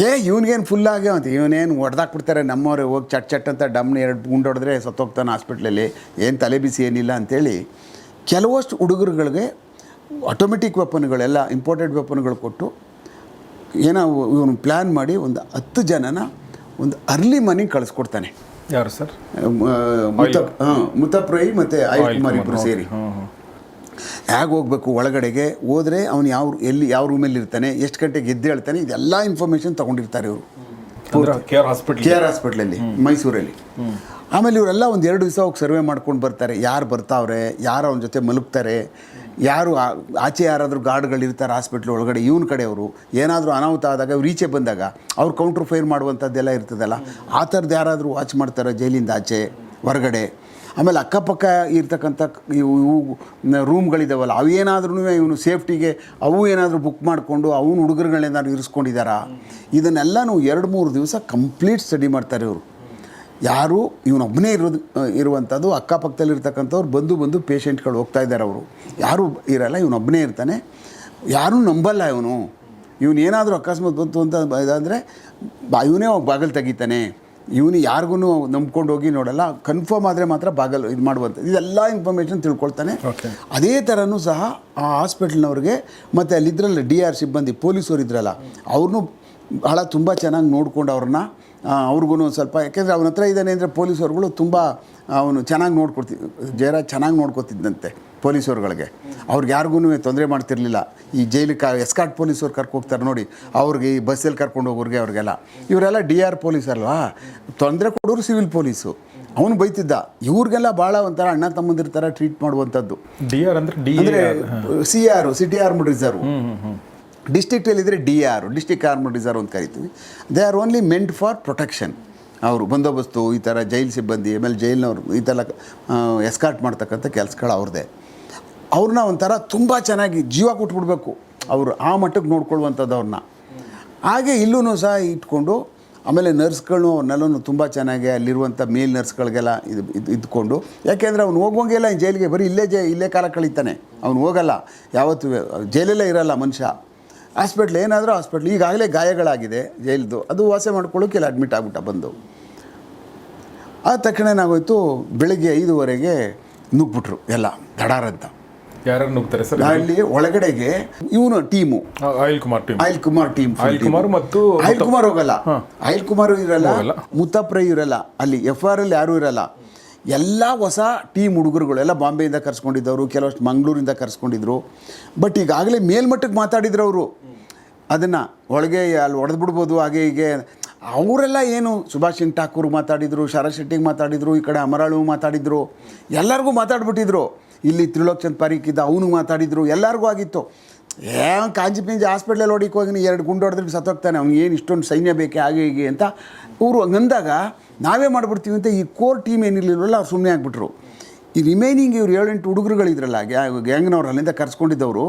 ಏ ಇವನಿಗೇನು ಫುಲ್ ಆಗ್ಯಾವ ಅಂತ ಇವನೇನು ಹೊಡೆದಾಕ್ಬಿಡ್ತಾರೆ ನಮ್ಮವ್ರೆ ಹೋಗಿ ಚಟ್ ಚಟ್ ಅಂತ ಡಮ್ನ ಎರಡು ಗುಂಡು ಹೊಡೆದ್ರೆ ಸತ್ತೋಗ್ತಾನೆ ಹಾಸ್ಪಿಟ್ಲಲ್ಲಿ. ಏನು ತಲೆ ಬಿಸಿ ಏನಿಲ್ಲ ಅಂತೇಳಿ ಕೆಲವಷ್ಟು ಹುಡುಗರುಗಳಿಗೆ ಆಟೋಮೆಟಿಕ್ ವೆಪನ್ಗಳೆಲ್ಲ ಇಂಪೋರ್ಟೆಡ್ ವೆಪನ್ಗಳು ಕೊಟ್ಟು ಏನೋ ಇವನು ಪ್ಲ್ಯಾನ್ ಮಾಡಿ ಒಂದು ಹತ್ತು ಜನನ ಒಂದು ಅರ್ಲಿ ಮನಿ ಕಳಿಸ್ಕೊಡ್ತಾನೆ. ಯಾರು ಸರ್? ಹಾಂ ಮುತ್ತಪ್ರೈ ಮತ್ತು ಆಯುಲ್ ಕುಮಾರ್ ಇಬ್ಬರು ಸೇರಿ. ಹೇಗೆ ಹೋಗಬೇಕು ಒಳಗಡೆಗೆ? ಹೋದರೆ ಅವನು ಯಾವ ಎಲ್ಲಿ ಯಾವ ರೂಮಲ್ಲಿ ಇರ್ತಾನೆ? ಎಷ್ಟು ಗಂಟೆಗೆ ಎದ್ದು ಹೇಳ್ತಾನೆ? ಇದೆಲ್ಲ ಇನ್ಫಾರ್ಮೇಷನ್ ತೊಗೊಂಡಿರ್ತಾರೆ ಇವರು. ಕೆ ಹಾಸ್ಪಿಟಲ್ ಕೆ ಆರ್ ಹಾಸ್ಪಿಟ್ಲಲ್ಲಿ ಮೈಸೂರಲ್ಲಿ. ಆಮೇಲೆ ಇವರೆಲ್ಲ ಒಂದು ಎರಡು ದಿವಸ ಹೋಗಿ ಸರ್ವೆ ಮಾಡ್ಕೊಂಡು ಬರ್ತಾರೆ. ಯಾರು ಬರ್ತಾವ್ರೆ? ಯಾರು ಅವನ ಜೊತೆ ಮಲಗ್ತಾರೆ? ಯಾರು ಆಚೆ ಯಾರಾದರೂ ಗಾರ್ಡ್ಗಳು ಇರ್ತಾರೆ ಹಾಸ್ಪಿಟ್ಲ್ ಒಳಗಡೆ, ಇವನ ಕಡೆಯವರು. ಏನಾದರೂ ಅನಾಹುತ ಆದಾಗ ಅವ್ರು ಈಚೆ ಬಂದಾಗ ಅವ್ರು ಕೌಂಟ್ರ್ ಫೈರ್ ಮಾಡುವಂಥದ್ದೆಲ್ಲ ಇರ್ತದಲ್ಲ, ಆ ಥರದ್ದು ಯಾರಾದರೂ ವಾಚ್ ಮಾಡ್ತಾರೆ ಜೈಲಿಂದ ಆಚೆ, ಹೊರಗಡೆ? ಆಮೇಲೆ ಅಕ್ಕಪಕ್ಕ ಇರ್ತಕ್ಕಂಥ ಇವು ಇವು ಅವು ಏನಾದ್ರೂ ಇವನು ಸೇಫ್ಟಿಗೆ ಅವು ಏನಾದರೂ ಬುಕ್ ಮಾಡಿಕೊಂಡು ಅವನು ಹುಡುಗರುಗಳೇನಾದ್ರು ಇರಿಸ್ಕೊಂಡಿದ್ದಾರಾ ಇದನ್ನೆಲ್ಲನೂ ಎರಡು ಮೂರು ದಿವಸ ಕಂಪ್ಲೀಟ್ ಸ್ಟಡಿ ಮಾಡ್ತಾರೆ ಇವರು. ಯಾರು ಇವನೊಬ್ಬನೇ ಇರೋದು ಇರುವಂಥದ್ದು ಅಕ್ಕಪಕ್ಕದಲ್ಲಿರ್ತಕ್ಕಂಥವ್ರು ಬಂದು ಬಂದು ಪೇಷೆಂಟ್ಗಳು ಹೋಗ್ತಾ ಇದ್ದಾರೆ ಅವರು. ಯಾರೂ ಇರಲ್ಲ ಇವನೊಬ್ಬನೇ ಇರ್ತಾನೆ. ಯಾರೂ ನಂಬಲ್ಲ ಇವನು. ಇವನು ಏನಾದರೂ ಅಕಸ್ಮಾತ್ ಬಂತು ಅಂತ ಇದಾದರೆ ಬಾ ಇವನೇ ಬಾಗಿಲು ತೆಗಿತಾನೆ. ಇವನು ಯಾರಿಗೂ ನಂಬ್ಕೊಂಡು ಹೋಗಿ ನೋಡಲ್ಲ. ಕನ್ಫರ್ಮ್ ಆದರೆ ಮಾತ್ರ ಬಾಗಲ್ ಇದು ಮಾಡುವಂಥದ್ದು. ಇದೆಲ್ಲ ಇನ್ಫಾರ್ಮೇಷನ್ ತಿಳ್ಕೊಳ್ತಾನೆ. ಅದೇ ಥರನೂ ಸಹ ಆ ಹಾಸ್ಪಿಟ್ಲ್ನವ್ರಿಗೆ ಮತ್ತು ಅಲ್ಲಿದ್ರಲ್ಲ ಡಿ ಆರ್ ಸಿಬ್ಬಂದಿ ಪೊಲೀಸರು ಇದ್ರಲ್ಲ ಅವ್ರನ್ನೂ ಭಾಳ ತುಂಬ ಚೆನ್ನಾಗಿ ನೋಡ್ಕೊಂಡು ಅವ್ರನ್ನ ಅವ್ರಿಗೂ ಒಂದು ಸ್ವಲ್ಪ ಯಾಕೆಂದರೆ ಅವನ ಹತ್ರ ಇದ್ದಾನೆ ಅಂದರೆ ಪೊಲೀಸವ್ರುಗಳು ತುಂಬ ಅವನು ಚೆನ್ನಾಗಿ ನೋಡ್ಕೊಡ್ತಿ ಜಯರಾಜ್ ಚೆನ್ನಾಗಿ ನೋಡ್ಕೊತಿದ್ದಂತೆ ಪೊಲೀಸವ್ರುಗಳಿಗೆ. ಅವ್ರಿಗೆ ಯಾರಿಗೂ ತೊಂದರೆ ಮಾಡ್ತಿರ್ಲಿಲ್ಲ. ಈ ಜೈಲಿಗೆ ಕ ಎಸ್ಕಾಟ್ ಪೊಲೀಸವ್ರು ಕರ್ಕೋಗ್ತಾರೆ ನೋಡಿ ಅವ್ರಿಗೆ ಈ ಬಸ್ಸಲ್ಲಿ ಕರ್ಕೊಂಡು ಹೋಗೋರಿಗೆ ಅವ್ರಿಗೆಲ್ಲ. ಇವರೆಲ್ಲ ಡಿ ಆರ್ ಪೊಲೀಸ್ ಅಲ್ವಾ? ತೊಂದರೆ ಕೊಡೋರು ಸಿವಿಲ್ ಪೊಲೀಸು. ಅವನು ಬೈತಿದ್ದ. ಇವ್ರಿಗೆಲ್ಲ ಭಾಳ ಒಂಥರ ಅಣ್ಣ ತಮ್ಮಂದಿರ ಥರ ಟ್ರೀಟ್ ಮಾಡುವಂಥದ್ದು. ಡಿ ಆರ್ ಅಂದ್ರೆ ಡಿ ಅಂದರೆ C R city armed reserve. ಡಿಸ್ಟ್ರಿಕ್ಟಲ್ಲಿ ಇದ್ದರೆ D R district arm reserve ಅಂತ ಕರಿತೀವಿ. They are only meant for protection ಅವರು ಬಂದೋಬಸ್ತು, ಈ ಥರ ಜೈಲ್ ಸಿಬ್ಬಂದಿ, ಆಮೇಲೆ ಜೈಲಿನವ್ರು, ಈ ಥರ ಎಸ್ಕಾರ್ಟ್ ಮಾಡ್ತಕ್ಕಂಥ ಕೆಲಸಗಳು ಅವ್ರದ್ದೇ. ಅವ್ರನ್ನ ಒಂಥರ ತುಂಬ ಚೆನ್ನಾಗಿ ಜೀವ ಕೊಟ್ಬಿಡ್ಬೇಕು. ಅವರು ಆ ಮಟ್ಟಕ್ಕೆ ನೋಡ್ಕೊಳ್ಳುವಂಥದ್ದು ಅವ್ರನ್ನ. ಹಾಗೆ ಇಲ್ಲೂ ಸಹ ಇಟ್ಕೊಂಡು, ಆಮೇಲೆ ನರ್ಸ್ಗಳು ಅವ್ರನ್ನೆಲ್ಲೂ ತುಂಬ ಚೆನ್ನಾಗಿ ಅಲ್ಲಿರುವಂಥ ಮೇಲ್ ನರ್ಸ್ಗಳಿಗೆಲ್ಲ ಇದು ಇದು, ಇದ್ಕೊಂಡು. ಯಾಕೆಂದರೆ ಅವ್ನು ಹೋಗುವಂಗೆಲ್ಲ ಜೈಲಿಗೆ ಬರೀ ಇಲ್ಲೇ ಜೈ, ಇಲ್ಲೇ ಕಾಲ ಕಳೀತಾನೆ. ಅವ್ನು ಹೋಗಲ್ಲ. ಯಾವತ್ತೂ ಜೈಲಲ್ಲೇ ಇರಲ್ಲ ಮನುಷ್ಯ. ಹಾಸ್ಪಿಟ್ಲ್ ಏನಾದರೂ ಹಾಸ್ಪಿಟ್ಲ್ ಈಗಾಗಲೇ ಗಾಯಗಳಾಗಿದೆ ಜೈಲ್ದು ಅದು ವಾಸೆ ಮಾಡ್ಕೊಳ್ಳೋಕೆ ಇಲ್ಲ ಅಡ್ಮಿಟ್ ಆಗ್ಬಿಟ್ಟ ಬಂದು. ಆ ತಕ್ಷಣ ಏನಾಗೋಯ್ತು ಬೆಳಿಗ್ಗೆ ಐದುವರೆಗೆ ನುಗ್ಬಿಟ್ರು ಎಲ್ಲ ದಡಾರಂತ ಯಾರು ನುಗ್ತಾರೆ ಸರ್? ಅಲ್ಲಿ ಒಳಗಡೆಗೆ ಇವನು team. Oil Kumar team. Oil Kumar team Kumar ಮತ್ತು ಆಯಿಲ್ ಕುಮಾರ್ ಹೋಗಲ್ಲ. ಆಯಿಲ್ ಕುಮಾರ್ ಇರಲ್ಲ. ಮುತ್ತಪ್ರೈ ಇರಲ್ಲ. ಅಲ್ಲಿ ಎಫ್ ಆರ್ ಅಲ್ಲಿ ಯಾರೂ ಇರಲ್ಲ. ಎಲ್ಲ ಹೊಸ ಟೀಮ್ ಹುಡುಗರುಗಳು ಎಲ್ಲ ಬಾಂಬೆಯಿಂದ ಕರ್ಸ್ಕೊಂಡಿದ್ದವರು, ಕೆಲವಷ್ಟು ಮಂಗಳೂರಿಂದ ಕರ್ಸ್ಕೊಂಡಿದ್ರು. ಬಟ್ ಈಗಾಗಲೇ ಮೇಲ್ಮಟ್ಟಕ್ಕೆ ಮಾತಾಡಿದ್ರು ಅವರು. ಅದನ್ನು ಒಳಗೆ ಅಲ್ಲಿ ಒಡೆದು ಬಿಡ್ಬೋದು ಹಾಗೆ ಹೀಗೆ. ಅವರೆಲ್ಲ ಏನು ಸುಭಾಷ್ ಸಿಂಗ್ ಠಾಕೂರ್ ಮಾತಾಡಿದರು, ಶರತ್ ಶೆಟ್ಟಿಗೆ ಮಾತಾಡಿದರು, ಈ ಕಡೆ ಅಮರಾಳು ಮಾತಾಡಿದರು, ಎಲ್ಲರಿಗೂ ಮಾತಾಡ್ಬಿಟ್ಟಿದ್ರು. ಇಲ್ಲಿ ತ್ರಿಲೋಕ್ ಚಂದ್ ಪಾರೀಕ್ ಇದ್ದ ಅವನು ಮಾತಾಡಿದರು, ಎಲ್ಲರಿಗೂ ಆಗಿತ್ತು. ಏ ಕಾಂಜಿ ಪಿಂಜಿ ಹಾಸ್ಪಿಟ್ಲಲ್ಲಿ ಹೊಡಿಕೋಗಿ ಎರಡು ಗುಂಡು ಹೊಡೆದ್ರೆ ಸತ್ತೋಗ್ತಾನೆ. ಅವ್ನಿಗೆ ಏನು ಇಷ್ಟೊಂದು ಸೈನ್ಯ ಬೇಕೆ, ಹಾಗೆ ಹೀಗೆ ಅಂತ ಇವರು ಹಂಗಂದಾಗ ನಾವೇ ಮಾಡಿಬಿಡ್ತೀವಿ ಅಂತ ಈ ಕೋರ್ ಟೀಮ್ ಏನಿರಲಿಲ್ವಲ್ಲ ಅವ್ರು ಸುಮ್ಮನೆ ಆಗಿಬಿಟ್ರು. ಈ ರಿಮೈನಿಂಗ್ ಇವ್ರು ಏಳೆಂಟು ಹುಡುಗರುಗಳಿದ್ರಲ್ಲ ಗ್ಯಾ ಗ್ಯಾಂಗ್ನವ್ರು ಅಲ್ಲಿಂದ ಕರ್ಸ್ಕೊಂಡಿದ್ದವರು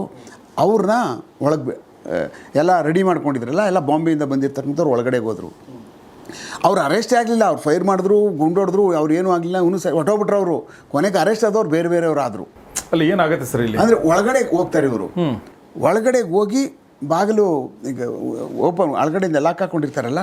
ಅವ್ರನ್ನ ಒಳಗೆ ಎಲ್ಲ ರೆಡಿ ಮಾಡ್ಕೊಂಡಿದ್ರಲ್ಲ ಎಲ್ಲ ಬಾಂಬೆಯಿಂದ ಬಂದಿರ್ತಕ್ಕಂಥವ್ರು ಒಳಗಡೆ ಹೋದರು. ಅವ್ರು ಅರೆಸ್ಟ್ ಆಗಲಿಲ್ಲ ಅವ್ರು ಫೈರ್ ಮಾಡಿದ್ರು ಗುಂಡೋಡಿದ್ರು ಅವ್ರು ಏನೂ ಆಗಲಿಲ್ಲ ಇನ್ನೂ ಸ ಹೊಟ್ಟೋಗ್ಬಿಟ್ರು ಅವರು. ಕೊನೆಗೆ ಅರೆಸ್ಟ್ ಆದವ್ರು ಬೇರೆ ಬೇರೆಯವ್ರು ಆದರು. ಅಲ್ಲಿ ಏನಾಗುತ್ತೆ ಸರ್ ಇಲ್ಲಿ? ಅಂದರೆ ಒಳಗಡೆ ಹೋಗ್ತಾರೆ ಇವರು. ಒಳಗಡೆ ಹೋಗಿ ಬಾಗಿಲು ಈಗ ಓಪನ್ ಒಳಗಡೆಯಿಂದ ಲಾಕ್ ಹಾಕೊಂಡಿರ್ತಾರಲ್ಲ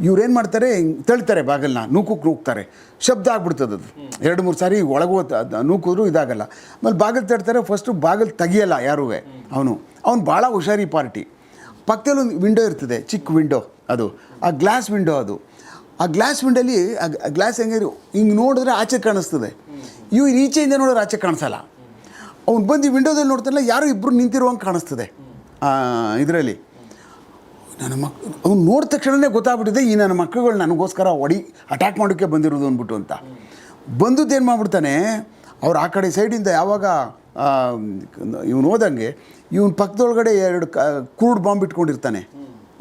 ಇವ್ರೇನು ಮಾಡ್ತಾರೆ ಹಿಂಗೆ ತಳ್ತಾರೆ ಬಾಗಿಲನ್ನ ನೂಕಕ್ಕೆ ನೂಕ್ತಾರೆ. ಶಬ್ದ ಆಗ್ಬಿಡ್ತದೆ ಅದು. ಎರಡು, ಮೂರು ಸಾರಿ ಒಳಗೆ ನೂಕಿದ್ರು ಇದಾಗಲ್ಲ. ಆಮೇಲೆ ಬಾಗಿಲು ತಡ್ತಾರೆ ಫಸ್ಟು ಬಾಗಿಲು ತೆಗಿಯಲ್ಲ ಯಾರೂ ಅವನು. ಅವ್ನು ಭಾಳ ಹುಷಾರಿ ಪಾರ್ಟಿ. ಪಕ್ಕದಲ್ಲಿ ಒಂದು ವಿಂಡೋ ಇರ್ತದೆ ಚಿಕ್ಕ ವಿಂಡೋ ಅದು. ಆ ಗ್ಲಾಸ್ ವಿಂಡೋ ಅದು. ಆ ಗ್ಲಾಸ್ ವಿಂಡೋಲಿ, ಆ ಗ್ಲಾಸ್ ಹೆಂಗೆ ಹಿಂಗೆ ನೋಡಿದ್ರೆ ಆಚೆ ಕಾಣಿಸ್ತದೆ. ಇವು ಈಚೆಯಿಂದ ನೋಡಿದ್ರೆ ಆಚೆ ಕಾಣಿಸಲ್ಲ. ಅವ್ನು ಬಂದು ವಿಂಡೋದಲ್ಲಿ ನೋಡ್ತಾನಲ್ಲ, ಯಾರು ಇಬ್ಬರು ನಿಂತಿರುವಂಗೆ ಕಾಣಿಸ್ತದೆ. ಇದರಲ್ಲಿ. ನನ್ನ ಮಕ್ ಅವ್ನು ನೋಡಿದ ತಕ್ಷಣವೇ ಗೊತ್ತಾಗ್ಬಿಟ್ಟಿದೆ, ಈ ನನ್ನ ಮಕ್ಕಳುಗಳು ನನಗೋಸ್ಕರ ಹೊಡಿ ಅಟ್ಯಾಕ್ ಮಾಡೋಕ್ಕೆ ಬಂದಿರೋದು ಅಂದ್ಬಿಟ್ಟು ಅಂತ. ಬಂದದ್ದು ಏನು ಮಾಡ್ಬಿಡ್ತಾನೆ, ಅವ್ರು ಆ ಕಡೆ ಸೈಡಿಂದ ಯಾವಾಗ ಇವನು ಹೋದಂಗೆ, ಇವನು ಪಕ್ಕದೊಳಗಡೆ ಎರಡು ಕ, ಕ್ರೂಡ್ ಬಾಂಬ್ ಇಟ್ಕೊಂಡಿರ್ತಾನೆ.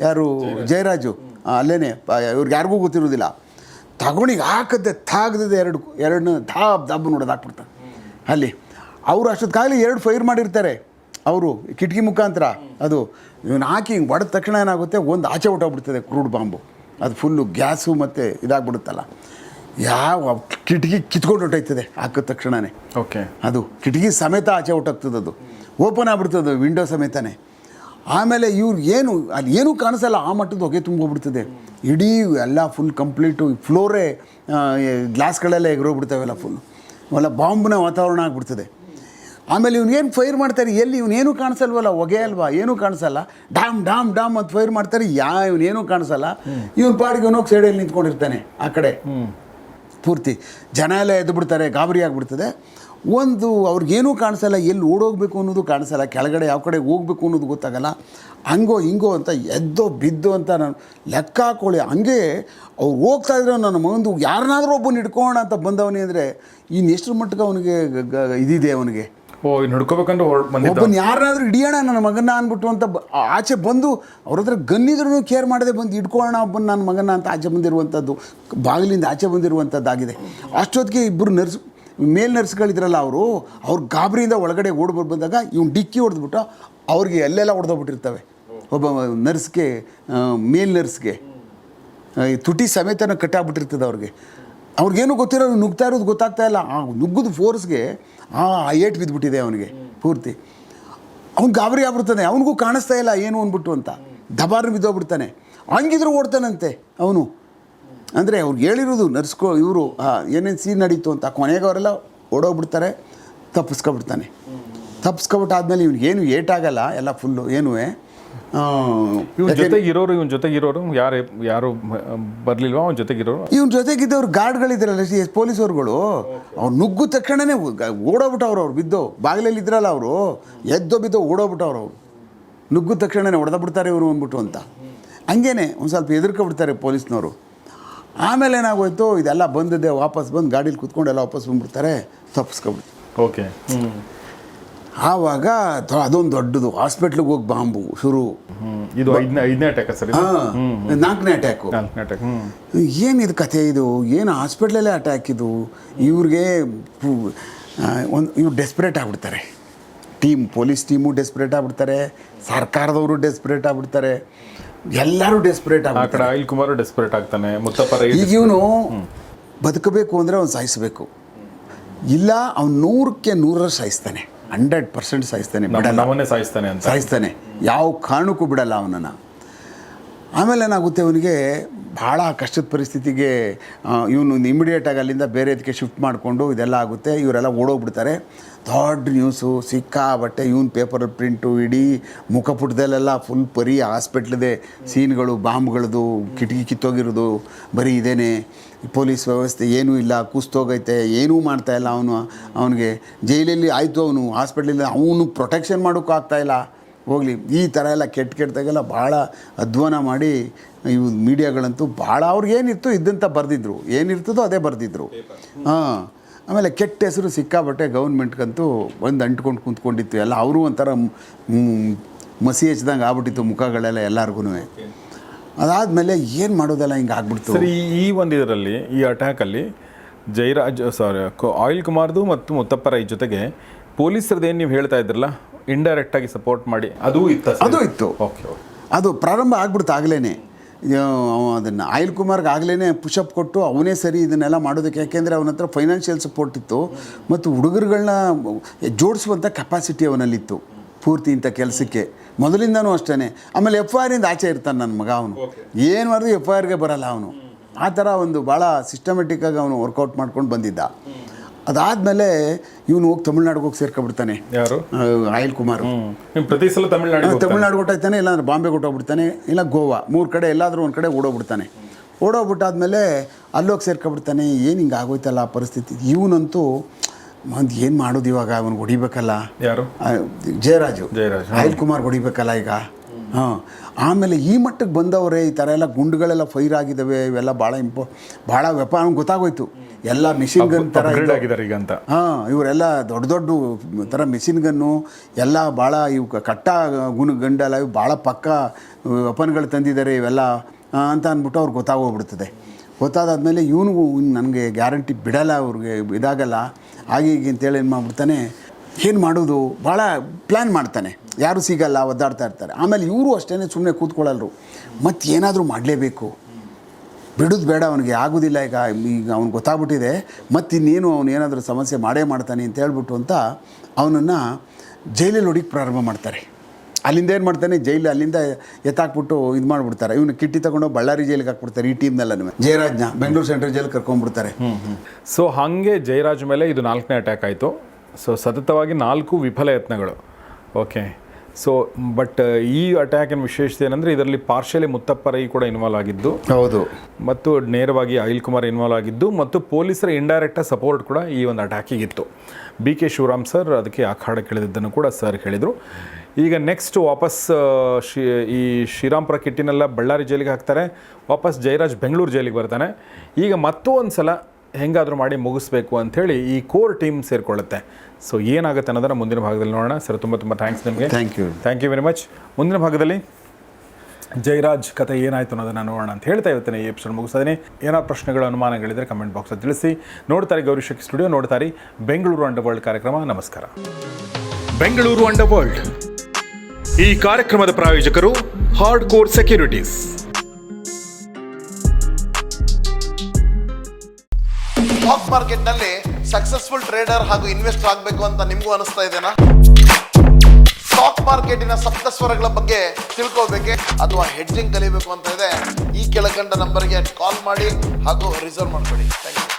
ಯಾರು? ಜಯರಾಜು. ಅಲ್ಲೇ ಇವ್ರಿಗೆ ಯಾರಿಗೂ ಗೊತ್ತಿರೋದಿಲ್ಲ. ತಗೊಂಡಿಗೆ ಹಾಕದ್ದೆ ತಾಗದೆ ಎರಡು ಎರಡನ್ನ ಧಾಬ್ ದಾಬ್ ನೋಡೋದು ಹಾಕ್ಬಿಡ್ತಾನೆ. ಅಲ್ಲಿ. ಅವರು ಅಷ್ಟೊತ್ತಾಗಲಿ ಎರಡು ಫೈರ್ ಮಾಡಿರ್ತಾರೆ. ಅವರು, ಕಿಟಕಿ ಮುಖಾಂತರ, ಅದು. ಇವನು ಹಾಕಿ ಹಿಂಗೆ ಹೊಡೆದ ತಕ್ಷಣ ಏನಾಗುತ್ತೆ? ಒಂದು ಆಚೆ ಹೊಟ್ಟೋಗ್ಬಿಡ್ತದೆ ಕ್ರೂಡ್ ಬಾಂಬು. ಅದು ಫುಲ್ಲು ಗ್ಯಾಸು ಮತ್ತು ಇದಾಗ್ಬಿಡುತ್ತಲ್ಲ. ಯಾವ ಕಿಟಕಿ ಕಿತ್ಕೊಂಡು ಹೊಟ್ಟೋಯ್ತದೆ ಹಾಕಿದ ತಕ್ಷಣವೇ ಓಕೆ ಅದು ಕಿಟಕಿ ಸಮೇತ ಆಚೆ ಹೊಟ್ಟೋಗ್ತದೆ ಅದು. ಓಪನ್ ಆಗ್ಬಿಡ್ತದೆ ವಿಂಡೋ ಸಮೇತನೇ. ಆಮೇಲೆ ಇವ್ರು ಏನು ಅಲ್ಲಿ ಏನೂ ಕಾಣಿಸಲ್ಲ ಆ ಮಟ್ಟದ ಹೊಗೆ ತುಂಬೋಗ್ಬಿಡ್ತದೆ ಇಡೀ ಎಲ್ಲ ಫುಲ್ ಕಂಪ್ಲೀಟು ಫ್ಲೋರೇ ಗ್ಲಾಸ್ಗಳೆಲ್ಲ ಎಗರೋಗ್ಬಿಡ್ತಾವೆಲ್ಲ ಫುಲ್ ಅವೆಲ್ಲ ಬಾಂಬ್ನ ವಾತಾವರಣ ಆಗ್ಬಿಡ್ತದೆ. ಆಮೇಲೆ ಇವ್ನು ಏನು ಫೈರ್ ಮಾಡ್ತಾರೆ? ಎಲ್ಲಿ ಇವನೇನು ಕಾಣಿಸಲ್ವಲ್ಲ, ಹೊಗೆ ಅಲ್ವಾ? ಏನೂ ಕಾಣಿಸಲ್ಲ. ಡಾಮ್ ಡಾಮ್ ಡಾಮ್ ಅಂತ ಫೈರ್ ಮಾಡ್ತಾರೆ. ಯಾ ಇವನೇನೂ ಕಾಣಿಸಲ್ಲ. ಇವನು ಪಾಡಿಗೆ ಅವನೋಗಿ ಸೈಡಲ್ಲಿ ನಿಂತ್ಕೊಂಡಿರ್ತಾನೆ ಆ ಕಡೆ. ಪೂರ್ತಿ. ಜನ ಎಲ್ಲ ಎದ್ದು ಬಿಡ್ತಾರೆ, ಗಾಬರಿ ಆಗಿಬಿಡ್ತದೆ. ಒಂದು ಅವ್ರಿಗೇನೂ ಕಾಣಿಸಲ್ಲ, ಎಲ್ಲಿ ಓಡೋಗ್ಬೇಕು ಅನ್ನೋದು ಕಾಣಿಸಲ್ಲ, ಕೆಳಗಡೆ ಯಾವ ಕಡೆ ಹೋಗ್ಬೇಕು ಅನ್ನೋದು ಗೊತ್ತಾಗಲ್ಲ. ಹಂಗೋ, ಹಿಂಗೋ ಅಂತ ಎದ್ದೋ, ಬಿದ್ದೋ ಅಂತ ನಾನು ಲೆಕ್ಕ ಹಾಕೊಳ್ಳಿ. ಹಂಗೆ ಅವ್ರು ಹೋಗ್ತಾ ಇದ್ರೆ ನನ್ನ ಮಗಂದು ಯಾರನ್ನಾದ್ರೂ ಒಬ್ಬನ ಹಿಡ್ಕೋಣ ಅಂತ ಬಂದವನೇ ಅಂದರೆ ಇನ್ನೆಷ್ಟು ಮಟ್ಟಿಗೆ ಅವನಿಗೆ ಇದಿದೆ ಅವನಿಗೆ? ಓ ಒಬ್ಬನ ಯಾರನ್ನಾದ್ರೂ ಹಿಡಿಯೋಣ, ನನ್ನ ಮಗನ ಅಂದ್ಬಿಟ್ಟು ಅಂತ ಆಚೆ ಬಂದು ಅವ್ರ ಹತ್ರ ಗನ್ನಿದ್ರೂ ಕೇರ್ ಮಾಡದೆ ಬಂದು ಇಟ್ಕೊಳ್ಳೋಣ ಒಬ್ಬನ ನನ್ನ ಮಗನ ಅಂತ ಆಚೆ ಬಂದಿರುವಂಥದ್ದು, ಬಾಗಿಲಿಂದ ಆಚೆ ಬಂದಿರುವಂಥದ್ದಾಗಿದೆ. ಅಷ್ಟೊತ್ತಿಗೆ ಇಬ್ಬರು ನರ್ಸ್, ಮೇಲ್ ನರ್ಸ್ಗಳಿದ್ರಲ್ಲ ಅವರು, ಅವ್ರ ಗಾಬರಿಯಿಂದ ಒಳಗಡೆ ಓಡ್ ಬಂದಾಗ ಇವ್ನು ಡಿಕ್ಕಿ ಹೊಡೆದ್ಬಿಟ್ಟು ಅವ್ರಿಗೆ ಎಲ್ಲೆಲ್ಲ ಹೊಡೆದೋಗ್ಬಿಟ್ಟಿರ್ತವೆ ಒಬ್ಬ ನರ್ಸ್ಗೆ ಮೇಲ್ ನರ್ಸ್ಗೆ ತುಟಿ ಸಮೇತನ ಕಟ್ಟಾಗ್ಬಿಟ್ಟಿರ್ತದೆ ಅವ್ರಿಗೆ. ಅವ್ರಿಗೇನು ಗೊತ್ತಿರೋ ನುಗ್ತಾ ಇರೋದು ಗೊತ್ತಾಗ್ತಾ ಇಲ್ಲ. ಆ ನುಗ್ಗದ ಫೋರ್ಸ್ಗೆ ಆ ಏಟ್ ಬಿದ್ದುಬಿಟ್ಟಿದೆ ಅವನಿಗೆ, ಪೂರ್ತಿ. ಅವ್ನು ಗಾಬರಿ ಆಗ್ಬಿಡ್ತಾನೆ. ಅವನಿಗೂ ಕಾಣಿಸ್ತಾ ಇಲ್ಲ, ಏನು ಅಂದ್ಬಿಟ್ಟು ಅಂತ. ದಬಾರ್ ಬಿದ್ದೋಗ್ಬಿಡ್ತಾನೆ. ಹಂಗಿದ್ರು ಓಡ್ತಾನಂತೆ ಅವನು. ಅಂದರೆ ಅವ್ರಿಗೆ ಹೇಳಿರೋದು ನರ್ಸ್ಕೋ, ಇವರು ಏನೇನು ಸೀನ್ ನಡೀತು ಅಂತ ಕೊನೆಗೆ ಅವರೆಲ್ಲ ಓಡೋಗ್ಬಿಡ್ತಾರೆ, ತಪ್ಪಿಸ್ಕೊಬಿಡ್ತಾನೆ. ತಪ್ಪಿಸ್ಕೊಬಿಟ್ಟು ಆದಮೇಲೆ ಇವ್ನಿಗೆ ಏನು ಏಟಾಗಲ್ಲ, ಎಲ್ಲ ಫುಲ್ಲು ಏನೂ ಇವ್ನ ಜೊತೆಗೆ ಇರೋರು ಇವನ್ ಜೊತೆಗೆ ಇರೋರು ಯಾರು ಯಾರು ಬರ್ಲಿಲ್ವಾ ಅವ್ನ ಜೊತೆಗೆ ಇರೋರು ಇವನ್ ಜೊತೆಗಿದ್ದವ್ರು ಗಾರ್ಡ್ಗಳಿದ್ರಲ್ಲ ಪೊಲೀಸವ್ರುಗಳು. ಅವ್ರು ನುಗ್ಗು ತಕ್ಷಣನೇ ಓಡೋಗ್ಬಿಟ್ಟವ್ರು ಅವ್ರು ಬಿದ್ದು ಬಾಗಿಲಲ್ಲಿ ಇದ್ರಲ್ಲ ಅವರು ಎದ್ದೋ ಬಿದ್ದೋ ಓಡೋಗ್ಬಿಟ್ಟವ್ರು ಅವರು. ನುಗ್ಗು ತಕ್ಷಣನೇ ಹೊಡೆದ ಬಿಡ್ತಾರೆ ಇವರು ಅಂದ್ಬಿಟ್ಟು ಅಂತ. ಹಂಗೇನೆ ಒಂದು ಸ್ವಲ್ಪ ಹೆದರ್ಕೊಬಿಡ್ತಾರೆ ಪೊಲೀಸ್ನವರು. ಆಮೇಲೆ ಏನಾಗೋಯ್ತು ಇದೆಲ್ಲ ಬಂದಿದ್ದೆ ವಾಪಸ್ ಬಂದು ಗಾಡೀಲಿ ಕುತ್ಕೊಂಡು ಎಲ್ಲ ವಾಪಸ್ ಬಂದ್ಬಿಡ್ತಾರೆ ತಪ್ಪಿಸ್ಕೊಬಿಡ್ತಾರೆ ಓಕೆ ಹ್ಮ್. ಆವಾಗ ಅದೊಂದು ದೊಡ್ಡದು. ಹಾಸ್ಪಿಟ್ಲಿಗೆ ಹೋಗಿ ಬಾಂಬು ಶುರು. ಇದು ಐದನೇ ಐದನೇ ಅಟ್ಯಾಕ್ ಸರ್ ನಾಲ್ಕನೇ ಅಟ್ಯಾಕು ಏನು ಇದು ಕಥೆ ಇದು? ಏನು ಹಾಸ್ಪಿಟ್ಲಲ್ಲೇ ಅಟ್ಯಾಕ್ ಇದು? ಇವ್ರಿಗೆ ಒಂದು ಇವ್ರು ಡೆಸ್ಪ್ರೇಟ್ ಆಗ್ಬಿಡ್ತಾರೆ. ಟೀಮ್ ಪೊಲೀಸ್ ಟೀಮು ಡೆಸ್ಪ್ರೇಟ್ ಆಗ್ಬಿಡ್ತಾರೆ. ಸರ್ಕಾರದವರು ಡೆಸ್ಪ್ರೇಟ್ ಆಗ್ಬಿಡ್ತಾರೆ. ಎಲ್ಲರೂ ಡೆಸ್ಪರೇಟ್ ಆಗ್ತಾರೆ ಅನಿಲ್ ಕುಮಾರ್ ಡೆಸ್ಪರೇಟ್ ಆಗ್ತಾನೆ ಮುತ್ತಪ್ಪ ಈಗ ಇವನು ಬದುಕಬೇಕು ಅಂದರೆ ಅವ್ನು ಸಾಯಿಸಬೇಕು. ಇಲ್ಲ ಅವ್ನು ನೂರಕ್ಕೆ ನೂರರ ಸಾಯಿಸ್ತಾನೆ. ಹಂಡ್ರೆಡ್ ಪರ್ಸೆಂಟ್ ಸಾಯಿಸ್ತಾನೆ ಬಿಡಲ್ಲ. ಅವನೇ ಸಾಯಿಸ್ತಾನೆ ಅಂತ. ಸಾಯಿಸ್ತಾನೆ. ಯಾವ ಕಾರಣಕ್ಕೂ ಬಿಡಲ್ಲ ಅವನನ್ನು. ಆಮೇಲೆ ಏನಾಗುತ್ತೆ ಅವನಿಗೆ ಭಾಳ ಕಷ್ಟದ ಪರಿಸ್ಥಿತಿಗೆ ಇವನು ಇಮಿಡಿಯೇಟಾಗಿ ಅಲ್ಲಿಂದ ಬೇರೆ ಇದಕ್ಕೆ ಶಿಫ್ಟ್ ಮಾಡಿಕೊಂಡು ಇದೆಲ್ಲ ಆಗುತ್ತೆ ಇವರೆಲ್ಲ ಓಡೋಗ್ಬಿಡ್ತಾರೆ. ದೊಡ್ಡ ನ್ಯೂಸು ಸಿಕ್ಕಾಬಟ್ಟೆ ಇವನು ಪೇಪರ್ ಪ್ರಿಂಟು ಇಡೀ ಮುಖಪುಟದಲ್ಲೆಲ್ಲ ಫುಲ್ ಬರೀ ಹಾಸ್ಪಿಟ್ಲದೆ ಸೀನ್ಗಳು ಬಾಂಬ್ಗಳದು ಕಿಟಕಿ ಕಿತ್ತೋಗಿರೋದು ಬರೀ ಇದೇನೆ. ಪೊಲೀಸ್ ವ್ಯವಸ್ಥೆ ಏನೂ ಇಲ್ಲ ಕುಸ್ತೋಗೈತೆ ಏನೂ ಮಾಡ್ತಾ ಇಲ್ಲ ಅವನು. ಅವನಿಗೆ ಜೈಲಲ್ಲಿ ಆಯಿತು ಅವನು, ಹಾಸ್ಪಿಟ್ಲಲ್ಲಿ ಅವನು ಪ್ರೊಟೆಕ್ಷನ್ ಮಾಡೋಕ್ಕೂ ಆಗ್ತಾಯಿಲ್ಲ ಹೋಗಲಿ, ಈ ಥರ ಎಲ್ಲ ಕೆಟ್ಟ ಕೆಟ್ಟದಾಗೆಲ್ಲ ಭಾಳ ಅಧ್ವಾನ ಮಾಡಿ ಇವು ಮೀಡಿಯಾಗಳಂತೂ ಭಾಳ ಅವ್ರಿಗೇನಿತ್ತು ಇದ್ದಂತ ಬರೆದಿದ್ರು. ಏನಿರ್ತದೋ ಅದೇ ಬರೆದಿದ್ರು. ಹಾಂ, ಆಮೇಲೆ ಕೆಟ್ಟ ಹೆಸರು ಸಿಕ್ಕಾಬಟ್ಟೆ ಗೌರ್ಮೆಂಟ್ಗಂತೂ ಒಂದು ಅಂಟ್ಕೊಂಡು ಕುಂತ್ಕೊಂಡಿತ್ತು. ಎಲ್ಲ ಅವರು ಒಂಥರ ಮಸಿ ಹಚ್ಚಿದಂಗೆ ಆಗ್ಬಿಟ್ಟಿತ್ತು ಮುಖಗಳೆಲ್ಲ ಎಲ್ಲರಿಗೂ ಅದಾದಮೇಲೆ ಏನು ಮಾಡೋದೆಲ್ಲ ಹಿಂಗೆ ಆಗ್ಬಿಡ್ತು? ಸರಿ ಈ ಒಂದು ಇದರಲ್ಲಿ ಈ ಅಟ್ಯಾಕಲ್ಲಿ ಜೈರಾಜ್ ಸಾರಿ ಆಯಿಲ್ ಕುಮಾರ್ದು ಮತ್ತು ಮುತ್ತಪ್ಪ ರೈ ಜೊತೆಗೆ ಪೊಲೀಸರದ್ದು ಏನು ನೀವು ಹೇಳ್ತಾ ಇದ್ರಲ್ಲ ಇಂಡೈರೆಕ್ಟ್ ಆಗಿ ಸಪೋರ್ಟ್ ಮಾಡಿ ಅದು ಇತ್ತು ಅದು ಇತ್ತು. ಓಕೆ ಓಕೆ ಅದು ಪ್ರಾರಂಭ ಆಗ್ಬಿಡ್ತು ಆಗಲೇ ಅದನ್ನು ಆಯಿಲ್ ಕುಮಾರ್ಗೆ ಆಗಲೇ ಪುಷಪ್ ಕೊಟ್ಟು ಅವನೇ ಸರಿ ಇದನ್ನೆಲ್ಲ ಮಾಡೋದಕ್ಕೆ ಯಾಕೆಂದರೆ ಅವನ ಹತ್ರ ಫೈನಾನ್ಷಿಯಲ್ ಸಪೋರ್ಟ್ ಇತ್ತು ಮತ್ತು ಹುಡುಗರುಗಳನ್ನ ಜೋಡಿಸುವಂಥ ಕೆಪಾಸಿಟಿ ಅವನಲ್ಲಿತ್ತು ಪೂರ್ತಿ ಇಂಥ ಕೆಲಸಕ್ಕೆ. ಮೊದಲಿಂದನೂ ಅಷ್ಟೇ ಆಮೇಲೆ ಎಫ್ ಐ ಆರಿಂದ ಆಚೆ ಇರ್ತಾನೆ ನನ್ನ ಮಗ ಅವನು. ಏನು ಮಾಡಿದ್ರು ಎಫ್ ಐ ಆರ್ಗೆ ಬರಲ್ಲ ಅವನು. ಆ ಥರ ಒಂದು ಭಾಳ ಸಿಸ್ಟಮೆಟಿಕ್ಕಾಗಿ ಅವನು ವರ್ಕೌಟ್ ಮಾಡ್ಕೊಂಡು ಬಂದಿದ್ದ. ಅದಾದಮೇಲೆ ಇವನು ಹೋಗಿ ತಮಿಳ್ನಾಡಿಗೆ ಹೋಗಿ ಸೇರ್ಕೊಬಿಡ್ತಾನೆ ಯಾರು? ಆಯಿಲ್ ಕುಮಾರ್. ಪ್ರತಿ ಸಲ ತಮಿಳ್ನಾಡು. ತಮಿಳ್ನಾಡು ಹೊಟ್ಟೋಗ್ತಾನೆ ಇಲ್ಲಾಂದ್ರೆ ಬಾಂಬೆ ಹೊಟ್ಟೋಗ್ಬಿಡ್ತಾನೆ ಇಲ್ಲ ಗೋವಾ. ಮೂರು ಕಡೆ ಎಲ್ಲಾದರೂ ಒಂದು ಕಡೆ ಓಡೋಗ್ಬಿಡ್ತಾನೆ. ಓಡೋಗ್ಬಿಟ್ಟಾದ್ಮೇಲೆ ಅಲ್ಲೋಗಿ ಸೇರ್ಕೊಬಿಡ್ತಾನೆ ಏನು ಹಿಂಗೆ ಆಗೋಯ್ತಲ್ಲ ಆ ಪರಿಸ್ಥಿತಿ. ಇವನಂತೂ ಒಂದು ಏನು ಮಾಡೋದು ಇವಾಗ? ಅವನಿಗೆ ಹೊಡಿಬೇಕಲ್ಲ? ಯಾರು? ಜಯರಾಜು. ಆಯಿಲ್ ಕುಮಾರ್ ಹೊಡಿಬೇಕಲ್ಲ ಈಗ? ಹಾಂ. ಆಮೇಲೆ ಈ ಮಟ್ಟಕ್ಕೆ ಬಂದವರೇ ಈ ಥರ ಎಲ್ಲ ಗುಂಡುಗಳೆಲ್ಲ ಫೈರ್ ಆಗಿದ್ದಾವೆ ಇವೆಲ್ಲ ಭಾಳ ಇಂಪೋ ಭಾಳ ವೆಪ ಅವ್ನಿಗೆ ಗೊತ್ತಾಗೋಯ್ತು. ಎಲ್ಲ ಮಿಷಿನ್ ಗನ್ ಥರ. ಈಗ ಅಂತ. ಹಾಂ ಇವರೆಲ್ಲ ದೊಡ್ಡ ದೊಡ್ಡ ಥರ ಮಿಷಿನ್ ಗನ್ನು ಎಲ್ಲ ಭಾಳ ಇವು ಕಟ್ಟ ಗುಣ ಗಂಡಲ್ಲ ಇವು ಭಾಳ ಪಕ್ಕ ವೆಪನ್ಗಳು ತಂದಿದ್ದಾರೆ ಇವೆಲ್ಲ. ಅಂತ ಅಂದ್ಬಿಟ್ಟು ಅವ್ರಿಗೆ ಗೊತ್ತಾಗೋಗ್ಬಿಡ್ತದೆ. ಗೊತ್ತಾದಾದ್ಮೇಲೆ ಇವನು ನನಗೆ ಗ್ಯಾರಂಟಿ ಬಿಡಲ್ಲ ಅವ್ರಿಗೆ ಇದಾಗಲ್ಲ. ಹಾಗೆ ಹೀಗೆ ಅಂತೇಳಿ ಏನು ಮಾಡ್ಬಿಡ್ತಾನೆ, ಏನು ಮಾಡೋದು? ಭಾಳ ಪ್ಲ್ಯಾನ್ ಮಾಡ್ತಾನೆ. ಯಾರು ಸಿಗಲ್ಲ, ಒದ್ದಾಡ್ತಾ ಇರ್ತಾರೆ. ಆಮೇಲೆ ಇವರು ಅಷ್ಟೇ ಸುಮ್ಮನೆ ಕೂತ್ಕೊಳ್ಳಲ್ರು. ಮತ್ತು ಏನಾದರೂ ಮಾಡಲೇಬೇಕು. ಬಿಡೋದು ಬೇಡ ಅವನಿಗೆ, ಆಗೋದಿಲ್ಲ ಈಗ ಈಗ ಅವ್ನು ಗೊತ್ತಾಗ್ಬಿಟ್ಟಿದೆ. ಮತ್ತು ಇನ್ನೇನು ಅವನು ಏನಾದರೂ ಸಮಸ್ಯೆ ಮಾಡೇ ಮಾಡ್ತಾನೆ ಅಂತ ಹೇಳ್ಬಿಟ್ಟು ಅಂತ ಅವನನ್ನು ಜೈಲಲ್ಲಿ ಹೊಡಿಗೆ ಪ್ರಾರಂಭ ಮಾಡ್ತಾರೆ. ಅಲ್ಲಿಂದ ಏನು ಮಾಡ್ತಾನೆ? ಜೈಲು ಅಲ್ಲಿಂದ ಎತ್ತಾಕ್ಬಿಟ್ಟು ಇದು ಮಾಡಿಬಿಡ್ತಾರೆ. ಇವನು ಕಿಟ್ಟಿ ತಗೊಂಡು ಬಳ್ಳಾರಿ ಜೈಲಿಗೆ ಹಾಕ್ಬಿಡ್ತಾರೆ ಈ ಟೀಮ್ನೆಲ್ಲ ಜಯರಾಜ್ನ ಬೆಂಗಳೂರು ಸೆಂಟ್ರಲ್ ಜೈಲಿಗೆ ಕರ್ಕೊಂಡ್ಬಿಡ್ತಾರೆ. ಸೊ ಹಾಗೆ ಜಯರಾಜ್ ಮೇಲೆ ಇದು ನಾಲ್ಕನೇ ಅಟ್ಯಾಕ್ ಆಯಿತು. ಸೊ ಸತತವಾಗಿ ನಾಲ್ಕು ವಿಫಲ ಯತ್ನಗಳು. ಓಕೆ ಸೊ ಬಟ್ ಈ ಅಟ್ಯಾಕಿನ ವಿಶೇಷತೆ ಏನಂದರೆ ಇದರಲ್ಲಿ ಪಾರ್ಶಲಿ ಮುತ್ತಪ್ಪ ರೈ ಕೂಡ ಇನ್ವಾಲ್ವ್ ಆಗಿದ್ದು. ಹೌದು. ಮತ್ತು ನೇರವಾಗಿ ಅನಿಲ್ ಕುಮಾರ್ ಇನ್ವಾಲ್ವ್ ಆಗಿದ್ದು ಮತ್ತು ಪೊಲೀಸರ ಇಂಡೈರೆಕ್ಟ್ ಸಪೋರ್ಟ್ ಕೂಡ ಈ ಒಂದು ಅಟ್ಯಾಕಿಗಿತ್ತು ಬಿ ಕೆ ಶಿವರಾಮ್ ಸರ್ ಅದಕ್ಕೆ ಆಖಾಡ ಕೇಳಿದ್ದನ್ನು ಕೂಡ ಸರ್ ಹೇಳಿದರು. ಈಗ ನೆಕ್ಸ್ಟ್ ವಾಪಸ್ ಶಿ ಈ ಶ್ರೀರಾಮ್ಪುರ ಕಿಟ್ಟಿನೆಲ್ಲ ಬಳ್ಳಾರಿ ಜೈಲಿಗೆ ಹಾಕ್ತಾರೆ. ವಾಪಸ್ ಜಯರಾಜ್ ಬೆಂಗಳೂರು ಜೈಲಿಗೆ ಬರ್ತಾನೆ. ಈಗ ಮತ್ತೂ ಒಂದು ಸಲ ಹೆಂಗಾದರೂ ಮಾಡಿ ಮುಗಿಸ್ಬೇಕು ಅಂಥೇಳಿ ಈ ಕೋರ್ ಟೀಮ್ ಸೇರಿಕೊಳ್ಳುತ್ತೆ. ಸೊ ಏನಾಗುತ್ತೆ ಅನ್ನೋದನ್ನು ಮುಂದಿನ ಭಾಗದಲ್ಲಿ ನೋಡೋಣ. ಸರ್ ತುಂಬ ತುಂಬ ಥ್ಯಾಂಕ್ಸ್ ನಿಮಗೆ. Thank you thank you very much ಮುಂದಿನ ಭಾಗದಲ್ಲಿ ಜಯರಾಜ್ ಕತೆ ಏನಾಯಿತು ಅನ್ನೋದನ್ನು ನೋಡೋಣ ಅಂತ ಹೇಳ್ತಾ ಇರ್ತೇನೆ ಈ ಎಪಿಸೋಡ್ ಮುಗಿಸ್ತೀನಿ. ಏನಾದ್ರು ಪ್ರಶ್ನೆಗಳು ಅನುಮಾನಗಳಿದ್ರೆ ಕಮೆಂಟ್ ಬಾಕ್ಸಲ್ಲಿ ತಿಳಿಸಿ. ನೋಡ್ತಾರೆ ಗೌರಿ ಸ್ಟುಡಿಯೋ ನೋಡ್ತಾರೆ ಬೆಂಗಳೂರು ಅಂಡರ್ ವರ್ಲ್ಡ್ ಕಾರ್ಯಕ್ರಮ. ನಮಸ್ಕಾರ. ಬೆಂಗಳೂರು ಅಂಡರ್ ವರ್ಲ್ಡ್ ಈ ಕಾರ್ಯಕ್ರಮದ ಪ್ರಾಯೋಜಕರು ಹಾರ್ಡ್ ಕೋರ್ ಸೆಕ್ಯೂರಿಟೀಸ್ ಸ್ಟಾಕ್ ಮಾರ್ಕೆಟ್ನಲ್ಲಿ ಸಕ್ಸಸ್ಫುಲ್ ಟ್ರೇಡರ್ ಹಾಗೂ ಇನ್ವೆಸ್ಟರ್ ಆಗಬೇಕು ಅಂತ ನಿಮಗೂ ಅನಿಸ್ತಾ ಇದೆನಾ? ಸ್ಟಾಕ್ ಮಾರ್ಕೆಟಿನ ಸಪ್ತ ಸ್ವರಗಳ ಬಗ್ಗೆ ತಿಳ್ಕೋಬೇಕೆ ಅಥವಾ ಹೆಡ್ಜಿಂಗ್ ಕಲಿಬೇಕು ಅಂತ ಇದೆ? ಈ ಕೆಳಕಂಡ ನಂಬರ್ಗೆ ಕಾಲ್ ಮಾಡಿ ಹಾಗೂ ರಿಸರ್ವ್ ಮಾಡ್ಕೊಳ್ಳಿ. Thank you